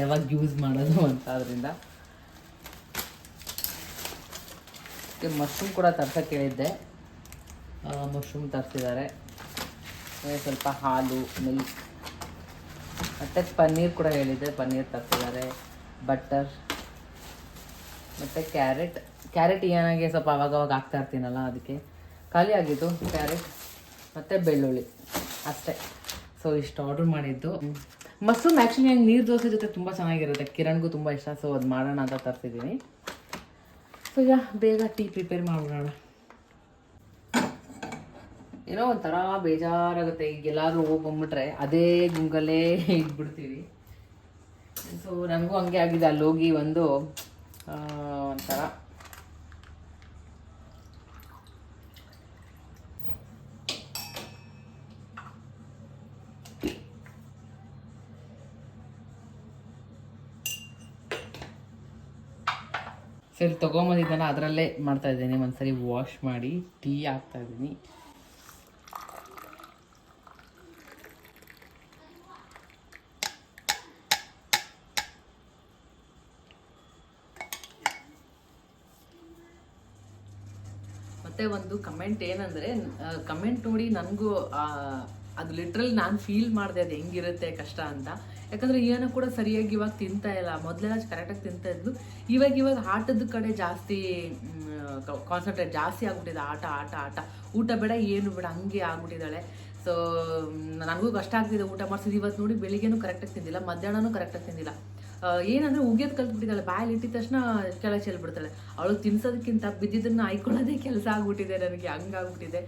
ಯಾವಾಗ ಯೂಸ್ ಮಾಡೋದು ಅಂತ ಅದರಿಂದ ಮಶ್ರೂಮ್ ಕೂಡ ತರ್ಸೋಕ್ಕೆ ಹೇಳಿದ್ದೆ. ಮಶ್ರೂಮ್ ತರಿಸಿದ್ದಾರೆ. ಸ್ವಲ್ಪ ಹಾಲು ಮಿಲ್ಕ್ ಮತ್ತು ಪನ್ನೀರ್ ಕೂಡ ಹೇಳಿದ್ದೆ. ಪನ್ನೀರ್ ತರಿಸಿದ್ದಾರೆ. ಬಟರ್ ಮತ್ತು ಕ್ಯಾರೆಟ್ ಕ್ಯಾರೆಟ್ ಏನಾಗೆ ಸ್ವಲ್ಪ ಅವಾಗವಾಗ ಅವಾಗ ಹಾಕ್ತಾ ಇರ್ತೀನಲ್ಲ ಅದಕ್ಕೆ. ಖಾಲಿ ಆಗಿತ್ತು ಕ್ಯಾರೆಟ್ ಮತ್ತು ಬೆಳ್ಳುಳ್ಳಿ. ಅಷ್ಟೇ. ಸೊ ಇಷ್ಟು ಆರ್ಡ್ರ್ ಮಾಡಿದ್ದು. ಮಶ್ರೂಮ್ ಆ್ಯಕ್ಚುಲಿ ನೀರು ದೋಸೆ ಜೊತೆ ತುಂಬ ಚೆನ್ನಾಗಿರುತ್ತೆ. ಕಿರಣ್ಗೂ ತುಂಬ ಇಷ್ಟ. ಸೊ ಅದು ಮಾಡೋಣ ಅಂತ ತರಿಸಿದ್ದೀನಿ. ಸೊ ಈಗ ಬೇಗ ಟೀ ಪ್ರಿಪೇರ್ ಮಾಡ್ಬಿಡೋಣ ಏನೋ ಒಂಥರ ಬೇಜಾರಾಗುತ್ತೆ. ಈಗ ಎಲ್ಲಾದರೂ ಹೋಗಿ ಬಂದ್ಬಿಟ್ರೆ ಅದೇ ಗುಂಗಲ್ಲೇ ಇದ್ಬಿಡ್ತೀವಿ ಸೊ ನನಗೂ ಹಂಗೆ ಆಗಿದೆ. ಅಲ್ಲಿ ಹೋಗಿ ಒಂದು ಒಂಥರ ಸರಿ ತೊಗೊಂಬಂದಿದ್ದಾನ ಅದರಲ್ಲೇ ಮಾಡ್ತಾ ಇದ್ದೀನಿ. ಒಂದ್ಸರಿ ವಾಶ್ ಮಾಡಿ ಟೀ ಹಾಕ್ತಾ ಇದ್ದೀನಿ. ಮತ್ತೆ ಒಂದು ಕಮೆಂಟ್ ಏನಂದ್ರೆ ಕಮೆಂಟ್ ನೋಡಿ ನನಗೂ ಅದು ಲಿಟ್ರಲ್ ನಾನು ಫೀಲ್ ಮಾಡಿದೆ ಅದು ಹೆಂಗಿರುತ್ತೆ ಕಷ್ಟ ಅಂತ. ಯಾಕಂದ್ರೆ ಏನೋ ಕೂಡ ಸರಿಯಾಗಿ ಇವಾಗ ತಿಂತಾ ಇಲ್ಲ. ಮೊದಲೆಲ್ಲ ಕರೆಕ್ಟಾಗಿ ತಿಂತಾ ಇದ್ಲು. ಇವಾಗ ಇವಾಗ ಆಟದ ಕಡೆ ಜಾಸ್ತಿ ಕಾನ್ಸಂಟ್ರೇಟ್ ಜಾಸ್ತಿ ಆಗ್ಬಿಟ್ಟಿದೆ. ಆಟ ಆಟ ಆಟ. ಊಟ ಬೇಡ, ಏನು ಬೇಡ, ಹಂಗೆ ಆಗ್ಬಿಟ್ಟಿದ್ದಾಳೆ. ಸೊ ನನಗೂ ಕಷ್ಟ ಆಗ್ತಿದೆ ಊಟ ಮಾಡ್ಸಿದ್ದು. ಇವತ್ತು ನೋಡಿ ಬೆಳಿಗ್ಗೆನೂ ಕರೆಕ್ಟಾಗಿ ತಿಂದಿಲ್ಲ, ಮಧ್ಯಾಹ್ನನೂ ಕರೆಕ್ಟಾಗಿ ತಿಂದಿಲ್ಲ. ಏನಂದ್ರೆ ಉಗಿಯೋದು ಕಲ್ತ್ಬಿಟ್ಟಿದ್ದಾಳೆ. ಬಾಯಲ್ಲಿ ಇಟ್ಟಿದ ತಕ್ಷಣ ಕೆಳಗೆ ಚೆಲ್ಬಿಡ್ತಾಳೆ. ಅವಳು ತಿನ್ಸೋದಕ್ಕಿಂತ ಬಿದ್ದಿದ್ದನ್ನು ಆಯ್ಕೊಳ್ಳೋದೇ ಕೆಲಸ ಆಗ್ಬಿಟ್ಟಿದೆ ನನಗೆ. ಹಂಗಾಗ್ಬಿಟ್ಟಿದೆ.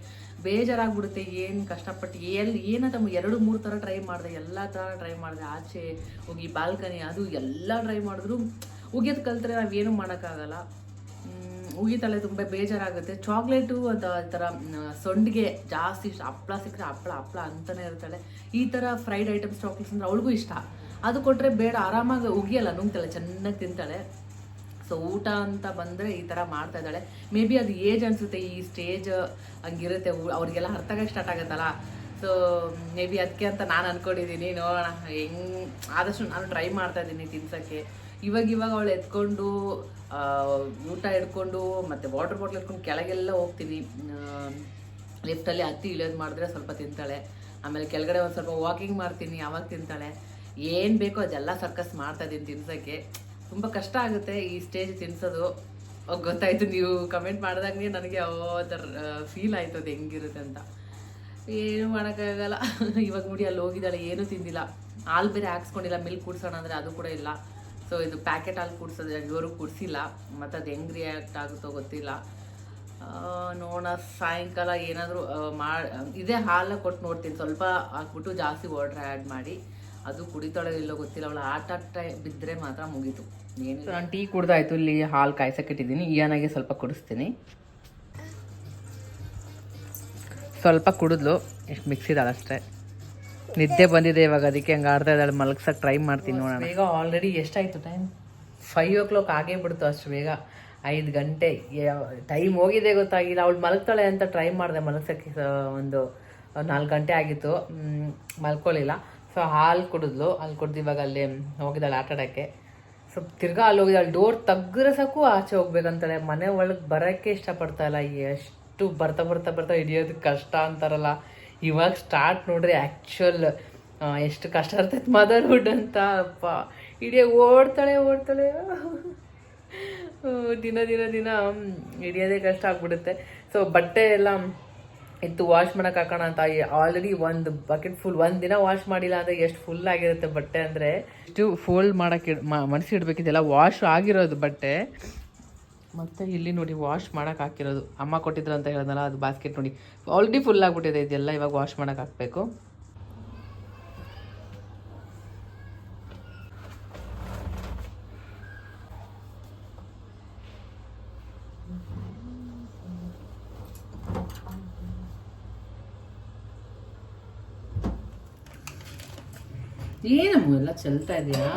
ಬೇಜಾರಾಗ್ಬಿಡುತ್ತೆ, ಏನು ಕಷ್ಟಪಟ್ಟು ಎಲ್ಲಿ ಏನಂತ ಎರಡು, ಮೂರು ಥರ ಟ್ರೈ ಮಾಡಿದೆ, ಎಲ್ಲ ಥರ ಟ್ರೈ ಮಾಡಿದೆ. ಆಚೆ ಹೋಗಿ ಬಾಲ್ಕನಿ ಅದು ಎಲ್ಲ ಟ್ರೈ ಮಾಡಿದ್ರು ಉಗಿಯೋದು ಕಲ್ತ್ರೆ ನಾವೇನು ಮಾಡೋಕ್ಕಾಗಲ್ಲ. ಉಗಿತಾಳೆ ತುಂಬ ಬೇಜಾರಾಗುತ್ತೆ. ಚಾಕ್ಲೇಟು ಅದು ಆ ಥರ ಸೊಂಡಿಗೆ ಜಾಸ್ತಿ ಇಷ್ಟ ಹಪ್ಪಳ ಸಿಕ್ಕರೆ ಹಪ್ಪಳ ಹಪ್ಪಳ ಅಂತಲೇ ಇರ್ತಾಳೆ ಈ ಥರ ಫ್ರೈಡ್ ಐಟಮ್ಸ್ ಚಾಕ್ಲೇಟ್ಸ್ ಅಂದರೆ ಅವಳಿಗೂ ಇಷ್ಟ. ಅದು ಕೊಟ್ಟರೆ ಬೇಡ, ಆರಾಮಾಗಿ ಉಗಿಯಲ್ಲ, ನುಂಗ್ತಾಳೆ, ಚೆನ್ನಾಗಿ ತಿಂತಾಳೆ. ಸೊ ಊಟ ಅಂತ ಬಂದರೆ ಈ ಥರ ಮಾಡ್ತಾ ಇದ್ದಾಳೆ. ಮೇ ಬಿ ಅದು ಏಜ್ ಅನಿಸುತ್ತೆ, ಈ ಸ್ಟೇಜ್ ಹಂಗಿರುತ್ತೆ ಅವ್ರಿಗೆಲ್ಲ ಅರ್ಥ ಆಗಕ್ಕೆ ಸ್ಟಾರ್ಟ್ ಆಗುತ್ತಲ್ಲ. ಸೊ ಮೇ ಬಿ ಅದಕ್ಕೆ ಅಂತ ನಾನು ಅಂದ್ಕೊಂಡಿದ್ದೀನಿ ನೋಡೋಣ, ಹೆಂಗ್, ಆದಷ್ಟು ನಾನು ಟ್ರೈ ಮಾಡ್ತಾ ಇದ್ದೀನಿ ತಿನ್ಸೋಕ್ಕೆ. ಇವಾಗ ಇವಾಗ ಅವಳು ಎತ್ಕೊಂಡು ಊಟ ಹಿಡ್ಕೊಂಡು, ಮತ್ತು ವಾಟರ್ ಬಾಟ್ಲ್ ಎತ್ಕೊಂಡು ಕೆಳಗೆಲ್ಲ ಹೋಗ್ತೀನಿ. ಲಿಫ್ಟಲ್ಲಿ ಹತ್ತಿ ಇಳಿಯೋದು ಮಾಡಿದ್ರೆ ಸ್ವಲ್ಪ ತಿಂತಾಳೆ. ಆಮೇಲೆ ಕೆಳಗಡೆ ಒಂದು ಸ್ವಲ್ಪ ವಾಕಿಂಗ್ ಮಾಡ್ತೀನಿ, ಅವಾಗ ತಿಂತಾಳೆ. ಏನು ಬೇಕೋ ಅದೆಲ್ಲ ಸರ್ಕಸ್ ಮಾಡ್ತಾ ಇದ್ದೀನಿ ತಿನ್ಸೋಕ್ಕೆ. ತುಂಬ ಕಷ್ಟ ಆಗುತ್ತೆ ಈ ಸ್ಟೇಜ್ ತಿನ್ಸೋದು. ಗೊತ್ತಾಯಿತು, ನೀವು ಕಮೆಂಟ್ ಮಾಡಿದಾಗನೇ ನನಗೆ ಥರ ಫೀಲ್ ಆಯಿತು ಅದು ಹೆಂಗಿರುತ್ತೆ ಅಂತ. ಏನು ಮಾಡೋಕ್ಕಾಗಲ್ಲ. ಇವಾಗ ನೋಡಿ, ಅಲ್ಲಿ ಹೋಗಿದ್ದಾಳೆ, ಏನೂ ತಿಂದಿಲ್ಲ. ಹಾಲು ಬೇರೆ ಹಾಕ್ಸ್ಕೊಂಡಿಲ್ಲ ಮಿಲ್ಕ್ ಕುಡ್ಸೋಣ ಅಂದರೆ ಅದು ಕೂಡ ಇಲ್ಲ. ಸೊ ಇದು ಪ್ಯಾಕೆಟ್ ಹಾಲು ಕುಡ್ಸೋದು, ಇವರು ಕುಡಿಸಿಲ್ಲ. ಮತ್ತು ಅದು ಹೆಂಗೆ ರಿಯಾಕ್ಟ್ ಆಗುತ್ತೋ ಗೊತ್ತಿಲ್ಲ. ನೋಡೋಣ, ಸಾಯಂಕಾಲ ಏನಾದರೂ ಮಾ, ಇದೇ ಹಾಲ ಕೊಟ್ಟು ನೋಡ್ತೀನಿ. ಸ್ವಲ್ಪ ಹಾಕ್ಬಿಟ್ಟು ಜಾಸ್ತಿ ವಾಟ್ರ್ ಆ್ಯಡ್ ಮಾಡಿ. ಅದು ಕುಡಿತಾಳೆ ಇಲ್ಲೋ ಗೊತ್ತಿಲ್ಲ ಅವಳು ಆಟ ಬಿದ್ದರೆ ಮಾತ್ರ ಮುಗೀತು. ಏನು ನಾನು ಟೀ ಕುಡ್ದಾಯ್ತು ಇಲ್ಲಿ ಹಾಲು ಕಾಯ್ಸಕ್ಕಿಟ್ಟಿದ್ದೀನಿ ಇಯಾನಾಗೆ ಸ್ವಲ್ಪ ಕುಡಿಸ್ತೀನಿ. ಸ್ವಲ್ಪ ಕುಡಿದ್ಲು ಎಷ್ಟು ಮಿಕ್ಸಿದಾಳಷ್ಟೇ ನಿದ್ದೆ ಬಂದಿದೆ ಇವಾಗ ಅದಕ್ಕೆ ಹಂಗೆ ಆಡ್ತಾ ಇದ್ದಾಳೆ ಮಲಗ್ಸಕ್ಕೆ ಟ್ರೈ ಮಾಡ್ತೀನಿ ನೋಡೋಣ. ಬೇಗ ಆಲ್ರೆಡಿ ಎಷ್ಟಾಯಿತು ಟೈಮ್ ಫೈವ್ ಓ ಕ್ಲಾಕ್ ಆಗೇ ಬಿಡ್ತು ಅಷ್ಟು ಬೇಗ. ಐದು ಗಂಟೆ. ಟೈಮ್ ಹೋಗಿದೆ ಗೊತ್ತಾಗಿಲ್ಲ. ಅವಳು ಮಲಗ್ತಾಳೆ ಅಂತ ಟ್ರೈ ಮಾಡಿದೆ ಮಲಗ್ಸಕ್ಕೆ ಒಂದು ನಾಲ್ಕು ಗಂಟೆ ಆಗಿತ್ತು. ಮಲ್ಕೊಳ್ಳಿಲ್ಲ ಸೊ ಹಾಲು ಕುಡಿದ್ಲು. ಹಾಲು ಕುಡ್ದು ಇವಾಗ ಅಲ್ಲಿ ಹೋಗಿದ್ದಾಳೆ ಆಟ ಆಡೋಕ್ಕೆ. ಸೊ ತಿರ್ಗಾ ಅಲ್ಲಿ ಹೋಗಿದ್ದಾಳೆ. ಡೋರ್ ತಗ್ಗಿದ್ರೆ ಸಾಕು ಆಚೆ ಹೋಗ್ಬೇಕಂತಾಳೆ. ಮನೆ ಒಳಗೆ ಬರೋಕ್ಕೆ ಇಷ್ಟಪಡ್ತಾ ಇಲ್ಲ. ಎಷ್ಟು ಬರ್ತಾ ಬರ್ತಾ ಬರ್ತಾ ಹಿಡಿಯೋದು ಕಷ್ಟ ಅಂತಾರಲ್ಲ. ಇವಾಗ ಸ್ಟಾರ್ಟ್ ನೋಡ್ರಿ ಆ್ಯಕ್ಚುಲ್ ಎಷ್ಟು ಕಷ್ಟ ಇರ್ತೈತೆ ಮದರ್ಹುಡ್ ಅಂತ. ಅಪ್ಪ, ಹಿಡಿಯೋ ಓಡ್ತಾಳೆ ಓಡ್ತಾಳೆ. ದಿನ ದಿನ ದಿನ ಹಿಡಿಯೋದೇ ಕಷ್ಟ ಆಗ್ಬಿಡುತ್ತೆ. ಸೊ ಬಟ್ಟೆ ಎಲ್ಲ ಇತ್ತು ವಾಶ್ ಮಾಡಕ್ಕೆ ಹಾಕೋಣ ಅಂತ ಆಲ್ರೆಡಿ ಒಂದು ಬಕೆಟ್ ಫುಲ್ ಒಂದು ದಿನ ವಾಶ್ ಮಾಡಿಲ್ಲ ಅಂದರೆ ಎಷ್ಟು ಫುಲ್ ಆಗಿರುತ್ತೆ ಬಟ್ಟೆ ಅಂದರೆ? ಇಷ್ಟು ಫೋಲ್ಡ್ ಮಾಡೋಕ್ಕೆ ಮನಸ್ಸಿ ಇಡಬೇಕಿದೆಲ್ಲ ವಾಶ್ ಆಗಿರೋದು ಬಟ್ಟೆ. ಮತ್ತೆ ಇಲ್ಲಿ ನೋಡಿ ವಾಶ್ ಮಾಡೋಕೆ ಹಾಕಿರೋದು. ಅಮ್ಮ ಕೊಟ್ಟಿದ್ರು ಅಂತ ಹೇಳಿದ್ನಲ್ಲ ಅದು ಬಾಸ್ಕೆಟ್ ನೋಡಿ. ಆಲ್ರೆಡಿ ಫುಲ್ ಆಗಿಬಿಟ್ಟಿದೆ, ಇದೆಲ್ಲ ಇವಾಗ ವಾಶ್ ಮಾಡೋಕೆ ಹಾಕಬೇಕು ಏನಮ್ಮ ಎಲ್ಲ ಚೆಲ್ತಾ ಇದೆಯಾ?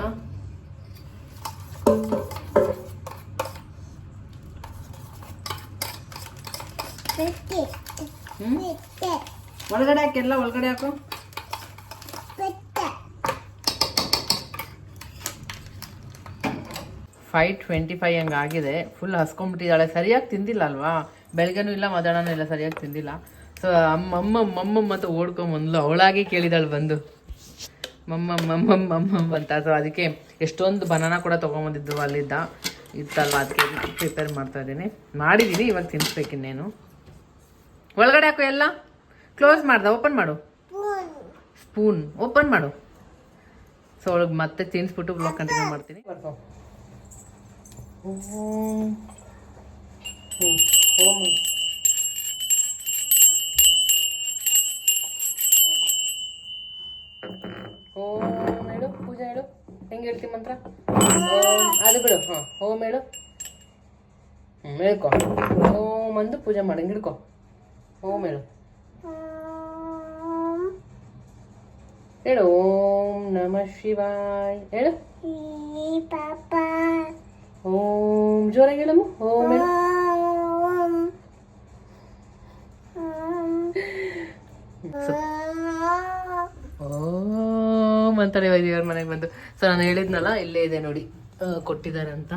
ಒಳಗಡೆ ಹಾಕೆಲ್ಲ ಒಳಗಡೆ ಹಾಕು. ಫೈವ್ ಟ್ವೆಂಟಿ ಫೈವ್ ಹಂಗೆ ಆಗಿದೆ. ಫುಲ್ ಹಸ್ಕೊಂಡ್ಬಿಟ್ಟಿದ್ದಾಳೆ. ಸರಿಯಾಗಿ ತಿಂದಿಲ್ಲ ಅಲ್ವಾ? ಬೆಳಗ್ಗೆನೂ ಇಲ್ಲ, ಮಧ್ಯಾಹ್ನನೂ ಇಲ್ಲ, ಸರಿಯಾಗಿ ತಿಂದಿಲ್ಲ. ಸೊ ಅಮ್ಮ ಅಮ್ಮ, ಅಮ್ಮಮ್ಮ ಅಂತ ಓಡ್ಕೊಂಬಂದ್ಲು ಅವಳಾಗಿ ಕೇಳಿದಾಳು ಬಂದು. ಮಮ್ಮ ಮಮ್ಮ ಮಮ್ಮ ಅಂತ. ಸೊ ಅದಕ್ಕೆ ಎಷ್ಟೊಂದು ಬನಾನ ಕೂಡ ತೊಗೊಂಬಂದಿದ್ದು ಅಲ್ಲಿದ್ದ. ಇತ್ತಲ್ವ ಅದಕ್ಕೆ ಪ್ರಿಪೇರ್ ಮಾಡ್ತಾ ಇದ್ದೀನಿ. ಮಾಡಿದ್ದೀನಿ ಇವಾಗ ತಿನ್ಸ್ಬೇಕು ಇನ್ನೇನು. ಒಳಗಡೆ ಹಾಕು ಎಲ್ಲ. ಕ್ಲೋಸ್ ಮಾಡ್ದ? ಓಪನ್ ಮಾಡು. ಸ್ಪೂನ್ ಓಪನ್ ಮಾಡು. ಸೊ ಒಳಗೆ ಮತ್ತೆ ತಿನ್ಸ್ಬಿಟ್ಟು ಬ್ಲಾಗ್ ಕಂಟಿನ್ಯೂ ಮಾಡ್ತೀನಿ. ಓಂ ಹೆಂಗೆ ಹೇಳ್ತಿ ಮಂತ್ರ? ಅದು ಬಿಡು ಹಾಂ ಓಂ ಹೇಳು. ಹ್ಞೂ ಹೇಳ್ಕೊ. ಓಂ ಅಂದು ಪೂಜೆ ಮಾಡಿ ಹಿಂಗೆ ಹಿಡ್ಕೊ ಓಂ ಹೇಳು. ಹೇಳು ಓಂ ನಮ ಶಿವಾಯ್. ಹೇಳು. ಓಂ ಜೋರಾಗಿ ಹೇಳಮ್ಮ ಓಂ ಹೇಳು. ಓಂ. ಅಂತಾರೆ ಇವಾಗ ದೇವ್ರ ಮನೆಗೆ ಬಂದು. ಸೊ ನಾನು ಹೇಳಿದ್ನಲ್ಲ ಇಲ್ಲೇ ಇದೆ ನೋಡಿ. ಕೊಟ್ಟಿದ್ದಾರೆ ಅಂತ.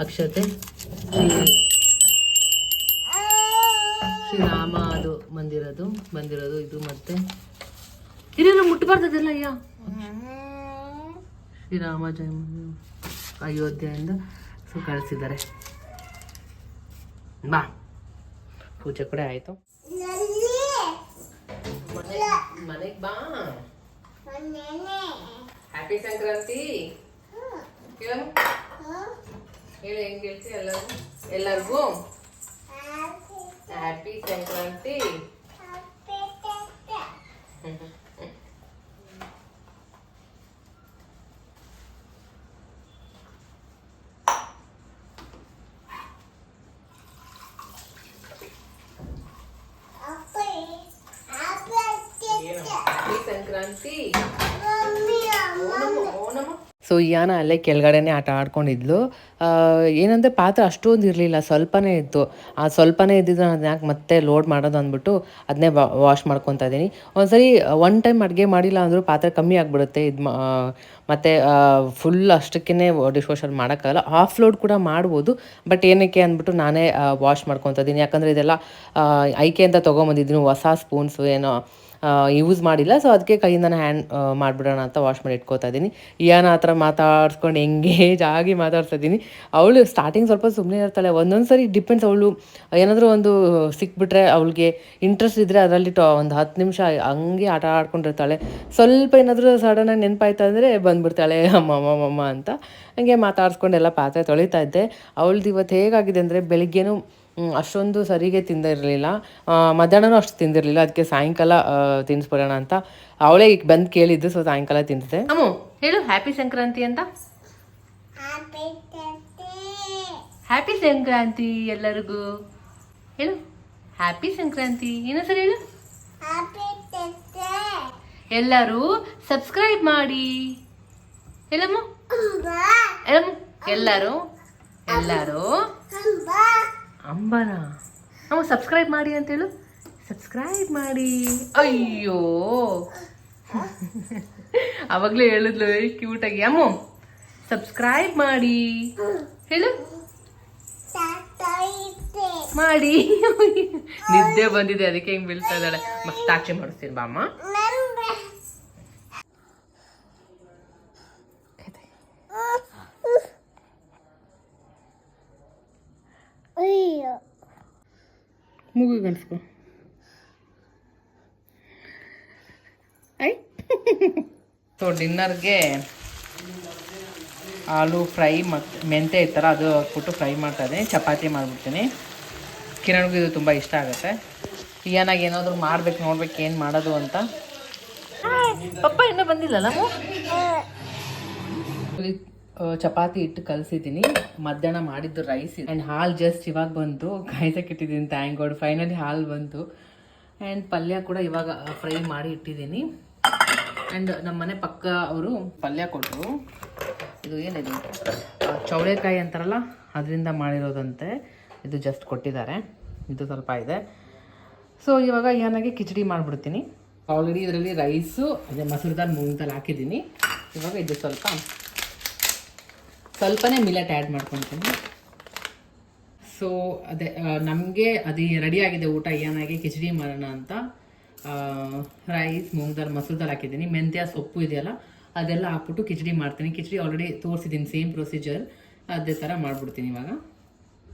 ಅಕ್ಷತೆ. ಶ್ರೀ- ಶ್ರೀರಾಮ ಅದು ಬಂದಿರೋದು ಬಂದಿರೋದು ಇದು ಮತ್ತೆ. ಇರೋ ಮುಟ್ಟಬಾರ್ದಲ್ಲ ಅಯ್ಯ. ಶ್ರೀರಾಮ ಜನ್ಮ ಅಯೋಧ್ಯೆಯಿಂದ ಸೊ ಕಳಿಸಿದ್ದಾರೆ. ಬಾ. ಪೂಜೆ ಕೂಡ ಆಯಿತು. ಮನೆಗೆ ಬಾ. ಹ್ಯಾಪಿ ಸಂಕ್ರಾಂತಿ ಹೇಳು ಹೇಳು ಹೆಂಗ್ ಹೇಳ್ತಿ ಎಲ್ಲರೂ ಎಲ್ಲರಿಗೂ happy Sankranti happy Sankranti so ಯಾನ ಅಲ್ಲೇ ಕೆಳಗಡೆನೆ ಆಟ ಆಡ್ಕೊಂಡಿದ್ಲು. ಏನಂದರೆ ಪಾತ್ರೆ ಅಷ್ಟೊಂದು ಇರಲಿಲ್ಲ, ಸ್ವಲ್ಪನೇ ಇತ್ತು. ಆ ಸ್ವಲ್ಪನೇ ಇದ್ದಿದ್ದು ನಾನು ಯಾಕೆ ಮತ್ತೆ ಲೋಡ್ ಮಾಡೋದು ಅಂದ್ಬಿಟ್ಟು ಅದನ್ನೇ ವಾಶ್ ಮಾಡ್ಕೊತಾ ಇದ್ದೀನಿ. ಒಂದ್ಸರಿ ಒನ್ ಟೈಮ್ ಅಡುಗೆ ಮಾಡಿಲ್ಲ ಅಂದರೂ ಪಾತ್ರೆ ಕಮ್ಮಿ ಆಗಿಬಿಡುತ್ತೆ. ಇದು ಮತ್ತು ಫುಲ್ ಅಷ್ಟಕ್ಕೇ ಡಿಶ್ ವಾಷರ್ ಮಾಡೋಕ್ಕಾಗಲ್ಲ. ಆಫ್ ಲೋಡ್ ಕೂಡ ಮಾಡ್ಬೋದು ಬಟ್ ಏನಕ್ಕೆ ಅಂದ್ಬಿಟ್ಟು ನಾನೇ ವಾಶ್ ಮಾಡ್ಕೊತಾ ಇದ್ದೀನಿ. ಯಾಕಂದರೆ ಇದೆಲ್ಲ ಐಕೆ ಅಂತ ತೊಗೊಂಬಂದಿದ್ದೀನಿ, ಹೊಸ ಸ್ಪೂನ್ಸು ಏನೋ. ಯೂಸ್ ಮಾಡಿಲ್ಲ. ಸೊ ಅದಕ್ಕೆ ಕೈಯಿಂದನೇ ಹ್ಯಾಂಡ್ ಮಾಡಿಬಿಡೋಣ ಅಂತ ವಾಶ್ ಮಾಡಿ ಇಟ್ಕೋತಾ ಇದ್ದೀನಿ. ಇಯಾನ ಆ ಮಾತಾಡ್ಸ್ಕೊಂಡು ಎಂಗೇಜ್ ಆಗಿ ಮಾತಾಡ್ತಾ ಇದ್ದೀನಿ. ಅವಳು ಸ್ಟಾರ್ಟಿಂಗ್ ಸ್ವಲ್ಪ ಸುಮ್ಮನೆ ಇರ್ತಾಳೆ. ಒಂದೊಂದು ಸರಿ ಡಿಪೆಂಡ್ಸ್ ಅವಳು. ಏನಾದರೂ ಒಂದು ಸಿಕ್ಬಿಟ್ರೆ ಅವಳಿಗೆ ಇಂಟ್ರೆಸ್ಟ್ ಇದ್ದರೆ ಅದರಲ್ಲಿ ಟೊ, ಒಂದು ಹತ್ತು ನಿಮಿಷ ಹಂಗೆ ಆಟ ಆಡ್ಕೊಂಡಿರ್ತಾಳೆ. ಸ್ವಲ್ಪ ಏನಾದರೂ ಸಡನ್ನಾಗಿ ನೆನಪಾಯ್ತು ಅಂದರೆ ಬಂದುಬಿಡ್ತಾಳೆ. ಅಮ್ಮ ಅಮ್ಮ ಅಂತ. ಹಂಗೆ ಮಾತಾಡ್ಸ್ಕೊಂಡೆಲ್ಲ ಪಾತ್ರೆ ತೊಳಿತಾ ಇದ್ದೆ. ಅವಳದ್ದು ಇವತ್ತು ಹೇಗಾಗಿದೆ ಅಂದರೆ ಬೆಳಿಗ್ಗೆನೂ ಅಷ್ಟೊಂದು ಸರಿಗೆ ತಿಂದಿರಲಿಲ್ಲ. ಮಧ್ಯಾಹ್ನನೂ ಅಷ್ಟು ತಿಂದಿರಲಿಲ್ಲ. ಅದಕ್ಕೆ ಸಾಯಂಕಾಲ ತಿನ್ಸ್ಬಿಡೋಣ ತಿನ್ನಿಸ್ಬಿಡೋಣ ಅಂತ. ಅವಳೇ ಈಗ ಬಂದು ಕೇಳಿದ್ದು ಸೊ ಸಾಯಂಕಾಲ ತಿಂದಿದೆ ಅಮ್ಮ ಹೇಳು ಹ್ಯಾಪಿ ಸಂಕ್ರಾಂತಿ ಅಂತ. ಹ್ಯಾಪಿ ಸಂಕ್ರಾಂತಿ ಎಲ್ಲರಿಗೂ. ಹೇಳು ಹ್ಯಾಪಿ ಸಂಕ್ರಾಂತಿ. ಇನ್ನೊಂದ್ಸರಿ ಹೇಳು. ಎಲ್ಲರೂ ಸಬ್ಸ್ಕ್ರೈಬ್ ಮಾಡಿ. ಹೇಳಮ್ಮ ಹೇಳಮ್ಮ ಎಲ್ಲರೂ ಎಲ್ಲರೂ. ಅಂಬನ. ಅವ ಸಬ್ಸ್ಕ್ರೈಬ್ ಮಾಡಿ ಅಂತ ಹೇಳು. ಸಬ್ಸ್ಕ್ರೈಬ್ ಮಾಡಿ. ಅಯ್ಯೋ. ಅವಾಗಲೇ ಹೇಳಿದ್ಲು ಕ್ಯೂಟಾಗಿ ಅಮ್ಮ ಸಬ್ಸ್ಕ್ರೈಬ್ ಮಾಡಿ. ಹೇಳು. ಮಾಡಿ. ನಿದ್ದೆ ಬಂದಿದೆ, ಅದಕ್ಕೆ ಹಿಂಗ್ ಬೀಳ್ತಾ ಇದ್ದಾಳೆ. ಮತ್ತಾಚೆ ಮಾಡಿಸ್ತೀನಿ ಬಾ ಅಮ್ಮ ಮೂಗು ಐ ಸೊ ಡಿನ್ನರ್ಗೆ ಆಲೂ ಫ್ರೈ ಮತ್ತು ಮೆಂತೆ ಇತ್ತಲ್ಲ ಅದು ಹಾಕ್ಬಿಟ್ಟು ಫ್ರೈ ಮಾಡ್ತಾ ಇದ್ದೀನಿ. ಚಪಾತಿ ಮಾಡಿಬಿಡ್ತೀನಿ. ಕಿರಣ್ಗೂ ಇದು ತುಂಬ ಇಷ್ಟ ಆಗುತ್ತೆ. ಏನಾಗಿ ಏನಾದರೂ ಮಾಡ್ಬೇಕು ನೋಡ್ಬೇಕು ಏನು ಮಾಡೋದು ಅಂತ. ಪಪ್ಪ ಇನ್ನೂ ಬಂದಿಲ್ಲ ಮು? ಇಲ್ಲಿ, ಆ, ಚಪಾತಿ ಇಟ್ಟು ಕಲಸಿದ್ದೀನಿ ಮಧ್ಯಾಹ್ನ ಮಾಡಿದ್ದು ರೈಸ್ ಆ್ಯಂಡ್ ಹಾಲು ಜಸ್ಟ್ ಇವಾಗ ಬಂತು ಕಾಯ್ಸಕ್ಕಿಟ್ಟಿದ್ದೀನಿ ಥ್ಯಾಂಕ್ ಗಾಡ್ ಫೈನಲಿ ಹಾಲು ಬಂತು ಆ್ಯಂಡ್ ಪಲ್ಯ ಕೂಡ ಇವಾಗ ಫ್ರೈ ಮಾಡಿ ಇಟ್ಟಿದ್ದೀನಿ ಆ್ಯಂಡ್ ನಮ್ಮ ಮನೆ ಪಕ್ಕ ಅವರು ಪಲ್ಯ ಕೊಟ್ಟರು. ಇದು ಏನಿದು? ಚೌಳೆಕಾಯಿ ಅಂತಾರಲ್ಲ, ಅದರಿಂದ ಮಾಡಿರೋದಂತೆ. ಇದು ಜಸ್ಟ್ ಕೊಟ್ಟಿದ್ದಾರೆ. ಇದು ಸ್ವಲ್ಪ ಇದೆ. ಸೊ ಇವಾಗ ಏನಾಗಿ ಕಿಚಡಿ ಮಾಡಿಬಿಡ್ತೀನಿ. ಆಲ್ರೆಡಿ ಇದರಲ್ಲಿ ರೈಸು ಅದೇ ಮೊಸರು ದಾಲ್ ಮೂಂಗ್ ದಾಲ್ ಹಾಕಿದ್ದೀನಿ ಇವಾಗ ಇದು ಸ್ವಲ್ಪ ಸ್ವಲ್ಪನೇ ಮಿಲೆಟ್ ಆ್ಯಡ್ ಮಾಡ್ಕೊತೀನಿ. ಸೊ ಅದೇ ನಮಗೆ ಅದು ಆಗಿದೆ ಊಟ ಏನಾಗಿ ಕಿಚಡಿ ಮಾಡೋಣ ಅಂತ. ರೈಸ್ ಮೂಂಗ್ ದಾಲ್ ಮಸೂರ್ ದಾಲ್ ಹಾಕಿದ್ದೀನಿ. ಮೆಂತ್ಯ, ಸೊಪ್ಪು ಇದೆಯಲ್ಲ, ಅದೆಲ್ಲ ಹಾಕ್ಬಿಟ್ಟು ಕಿಚಡಿ ಮಾಡ್ತೀನಿ. ಕಿಚಡಿ ಆಲ್ರೆಡಿ ತೋರಿಸಿದ್ದೀನಿ ಸೇಮ್ ಪ್ರೊಸೀಜರ್ ಅದೇ ಥರ ಮಾಡಿಬಿಡ್ತೀನಿ ಇವಾಗ.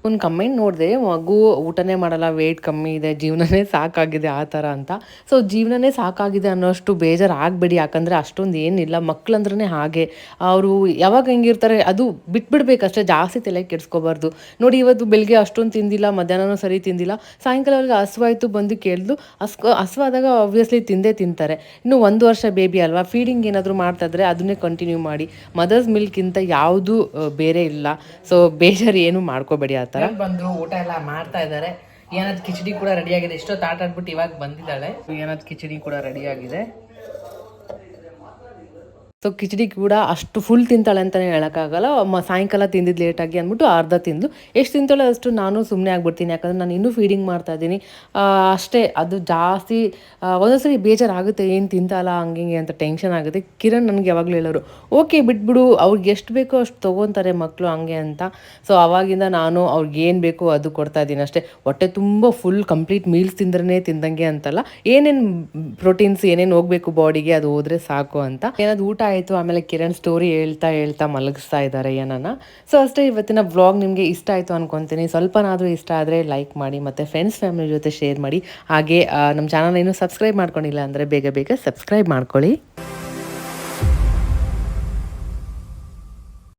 ಒಂದು ಕಮೆಂಟ್ ನೋಡಿದೆ ಮಗು ಊಟನೇ ಮಾಡಲ್ಲ ವೇಟ್ ಕಮ್ಮಿ ಇದೆ, ಜೀವನನೇ ಸಾಕಾಗಿದೆ ಆ ಥರ ಅಂತ. ಸೊ ಜೀವನನೇ ಸಾಕಾಗಿದೆ ಅನ್ನೋಷ್ಟು ಬೇಜಾರು ಆಗಬೇಡಿ ಯಾಕಂದರೆ ಅಷ್ಟೊಂದು ಏನಿಲ್ಲ. ಮಕ್ಕಳಂದ್ರೆ ಹಾಗೆ. ಅವರು ಯಾವಾಗ ಹೆಂಗಿರ್ತಾರೆ, ಅದು ಬಿಟ್ಬಿಡ್ಬೇಕಷ್ಟೇ. ಜಾಸ್ತಿ ತಲೆ ಕೆಡಿಸ್ಕೋಬಾರ್ದು. ನೋಡಿ, ಇವತ್ತು ಬೆಳಿಗ್ಗೆ ಅಷ್ಟೊಂದು ತಿಂದಿಲ್ಲ, ಮಧ್ಯಾಹ್ನನೂ ಸರಿ ತಿಂದಿಲ್ಲ. ಸಾಯಂಕಾಲ ಅವ್ರಿಗೆ ಹಸುವಾಯಿತು ಬಂದು ಕೇಳಿದ್ಲು ಹಸ್ಕೊ, ಹಸುವಾದಾಗ ಆಬ್ವಿಯಸ್ಲಿ ತಿಂದೇ ತಿಂತಾರೆ. ಇನ್ನು ಒಂದು ವರ್ಷ ಬೇಬಿ ಅಲ್ವಾ? ಫೀಡಿಂಗ್ ಏನಾದರೂ ಮಾಡ್ತಾಯಿದ್ರೆ ಅದನ್ನೇ ಕಂಟಿನ್ಯೂ ಮಾಡಿ. ಮದರ್ಸ್ ಮಿಲ್ಕ್ಗಿಂತ ಯಾವುದೂ ಬೇರೆ ಇಲ್ಲ. ಸೊ ಬೇಜಾರು ಏನು ಮಾಡ್ಕೋಬೇಡಿ ಆ ಥರ ಬಂದರು ಊಟ ಎಲ್ಲ ಮಾಡ್ತಾ ಇದ್ದಾರೆ ಏನಾದ್ರು ಕಿಚಡಿ ಕೂಡ ರೆಡಿ ಆಗಿದೆ. ಎಷ್ಟೊತ್ತು ಆಟ ಆಡ್ಬಿಟ್ಟು ಇವಾಗ ಬಂದಿದ್ದಾಳೆ. ಏನಾದ್ರು ಕಿಚಡಿ ಕೂಡ ರೆಡಿ ಆಗಿದೆ. ಸೊ ಕಿಚಡಿ ಕೂಡ ಅಷ್ಟು ಫುಲ್ ತಿಂತಾಳೆ ಅಂತಲೇ ಹೇಳೋಕ್ಕಾಗಲ್ಲ. ಸಾಯಂಕಾಲ ತಿಂದಿದ್ದು ಲೇಟಾಗಿ ಅಂದ್ಬಿಟ್ಟು ಅರ್ಧ ತಿಂದು ಎಷ್ಟು ತಿಂತಾಳೆ ಅಷ್ಟು ನಾನು ಸುಮ್ಮನೆ ಆಗಿಬಿಡ್ತೀನಿ. ಯಾಕಂದರೆ ನಾನು ಇನ್ನೂ ಫೀಡಿಂಗ್ ಮಾಡ್ತಾ ಇದ್ದೀನಿ. ಅಷ್ಟೇ, ಅದು ಜಾಸ್ತಿ ಒಂದೊಂದ್ಸರಿ ಬೇಜಾರಾಗುತ್ತೆ, ಏನು ತಿಂತಲ್ಲ ಹಂಗೆ ಹಿಂಗೆ ಅಂತ ಟೆನ್ಷನ್ ಆಗುತ್ತೆ. ಕಿರಣ್ ನನಗೆ ಯಾವಾಗಲೂ ಹೇಳೋರು, ಓಕೆ, ಬಿಟ್ಬಿಡು, ಅವ್ರಿಗೆ ಎಷ್ಟು ಬೇಕೋ ಅಷ್ಟು ತೊಗೊತಾರೆ ಮಕ್ಕಳು ಹಂಗೆ ಅಂತ. ಸೊ, ಅವಾಗಿಂದ ನಾನು ಅವ್ರಿಗೆ ಏನು ಬೇಕೋ ಅದು ಕೊಡ್ತಾ ಇದ್ದೀನಿ ಅಷ್ಟೇ. ಹೊಟ್ಟೆ ತುಂಬ ಫುಲ್ ಕಂಪ್ಲೀಟ್ ಮೀಲ್ಸ್ ತಿಂದ್ರೇ ತಿಂದಂಗೆ ಅಂತಲ್ಲ. ಏನೇನು ಪ್ರೋಟೀನ್ಸ್ ಏನೇನು ಹೋಗ್ಬೇಕು ಬಾಡಿಗೆ ಅದು ಹೋದರೆ ಸಾಕು ಅಂತ. ಏನಾದ್ರು ಊಟ ಆಯಿತು. ಆಮೇಲೆ ಕಿರಣ್ ಸ್ಟೋರಿ ಹೇಳ್ತಾ ಹೇಳ್ತಾ ಮಲಗಿಸ್ತಾ ಇದ್ದಾರೆ ಏನನ್ನ. ಸೊ ಅಷ್ಟೇ ಇವತ್ತಿನ ವ್ಲಾಗ್ ನಿಮಗೆ ಇಷ್ಟ ಆಯಿತು ಅನ್ಕೊತೀನಿ. ಸ್ವಲ್ಪನಾದರೂ ಇಷ್ಟ ಆದರೆ ಲೈಕ್ ಮಾಡಿ, ಮತ್ತು ಫ್ರೆಂಡ್ಸ್ ಫ್ಯಾಮಿಲಿ ಜೊತೆ ಶೇರ್ ಮಾಡಿ. ಹಾಗೆ ನಮ್ಮ ಚಾನಲ್ ಇನ್ನೂ ಸಬ್ಸ್ಕ್ರೈಬ್ ಮಾಡ್ಕೊಂಡಿಲ್ಲ ಅಂದರೆ ಬೇಗ ಬೇಗ ಸಬ್ಸ್ಕ್ರೈಬ್ ಮಾಡ್ಕೊಳ್ಳಿ.